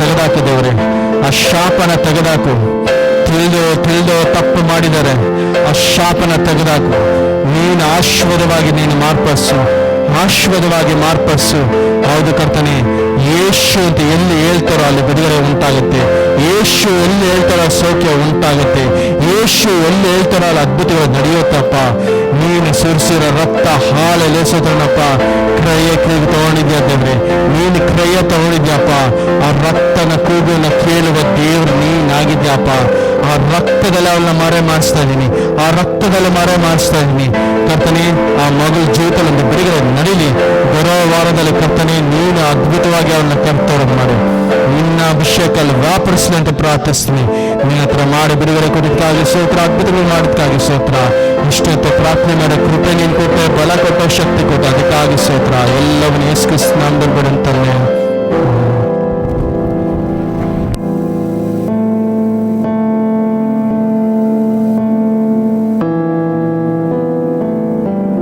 ತೆಗೆದಾಕು ದೇವ್ರೆ ಆ ಶಾಪನ ತೆಗೆದಾಕು. ತಿಳಿದು ತಿಳಿದು ತಪ್ಪು ಮಾಡಿದರೆ ಆ ಶಾಪನ ತೆಗೆದಾಕು. ನೀನು ಆಶ್ವದವಾಗಿ ನೀನು ಮಾರ್ಪಡಿಸು. ಆಶ್ವದವಾಗಿ ಮಾರ್ಪಡಿಸು. ಹೌದು ಕರ್ತನೆ, ಯೇಸು ಅಂತ ಎಲ್ಲಿ ಹೇಳ್ತಾರೋ ಅಲ್ಲಿ ಬಿಡುಗಡೆ ಉಂಟಾಗುತ್ತೆ. ಯೇಸು ಎಲ್ಲಿ ಹೇಳ್ತಾರ, ಸೌಖ್ಯ ಉಂಟಾಗುತ್ತೆ. ಯೇಶು ಎಲ್ಲಿ ಹೇಳ್ತಾರ, ಅಲ್ಲಿ ಅದ್ಭುತಗಳು ನಡೆಯುತ್ತಪ್ಪ. ನೀನು ಸುರಿಸಿರೋ ರಕ್ತ ಹಾಳೆ ಲೇಸೋದ್ರನಪ್ಪ. ಕ್ರಯ ಕ್ರಿಯೆ ತಗೊಂಡಿದ್ಯಾ ದೇವ್ರೆ? ನೀನು ಕ್ರಯ ತಗೊಂಡಿದ್ಯಾಪ ಆ ರಕ್ತನ ಕೂಗನ್ನ ಕೇಳುವ ದೇವ್ರು ನೀನಾಗಿದ್ಯಪ್ಪ. ಆ ರಕ್ತದಲ್ಲಿ ಅವಳನ್ನ ಮರೆ ಮಾಡಿಸ್ತಾ ಇದ್ದೀನಿ. ಆ ರಕ್ತದಲ್ಲಿ ಮರೆ ಮಾಡಿಸ್ತಾ ಇದ್ದೀನಿ. ಕರ್ತನೆ, ಆ ಮಗು ಜೀವಿತದಲ್ಲಿ ಬಿಡುಗಡೆ ನಡೀಲಿ. ಬರೋ ವಾರದಲ್ಲಿ ಕರ್ತನೆ, ನೀನು ಅದ್ಭುತವಾಗಿ ಅವಳನ್ನ ಕರ್ತವ್ರ ಮಾಡು. ನಿನ್ನ ಅಭಿಷೇಕಲ್ಲಿ ವ್ಯಾಪರಿಸಿದಂತೆ ಪ್ರಾರ್ಥಿಸ್ತೀನಿ. ನಿನ್ನ ಹತ್ರ ಮಾಡಿ ಬಿಡುಗಡೆ ಕೊಡೋದಕ್ಕಾಗಿ ಸೋತ್ರ ಅದ್ಭುತಗಳು ಮಾಡೋದಕ್ಕಾಗಿ ಸೋತ್ರ ಇಷ್ಟೊತ್ತು ಪ್ರಾರ್ಥನೆ ಮಾಡೋ ಕೃಪೆ ನೀನು ಕೊಟ್ಟೆ, ಬಲ ಕೊಟ್ಟೆ, ಶಕ್ತಿ ಕೊಟ್ಟೆ, ಅದಕ್ಕಾಗಿ ಸೋತ್ರ ಎಲ್ಲವನ್ನು ಯೇಸು ನಂಬರ್ ಬಿಡುತ್ತೇನೆ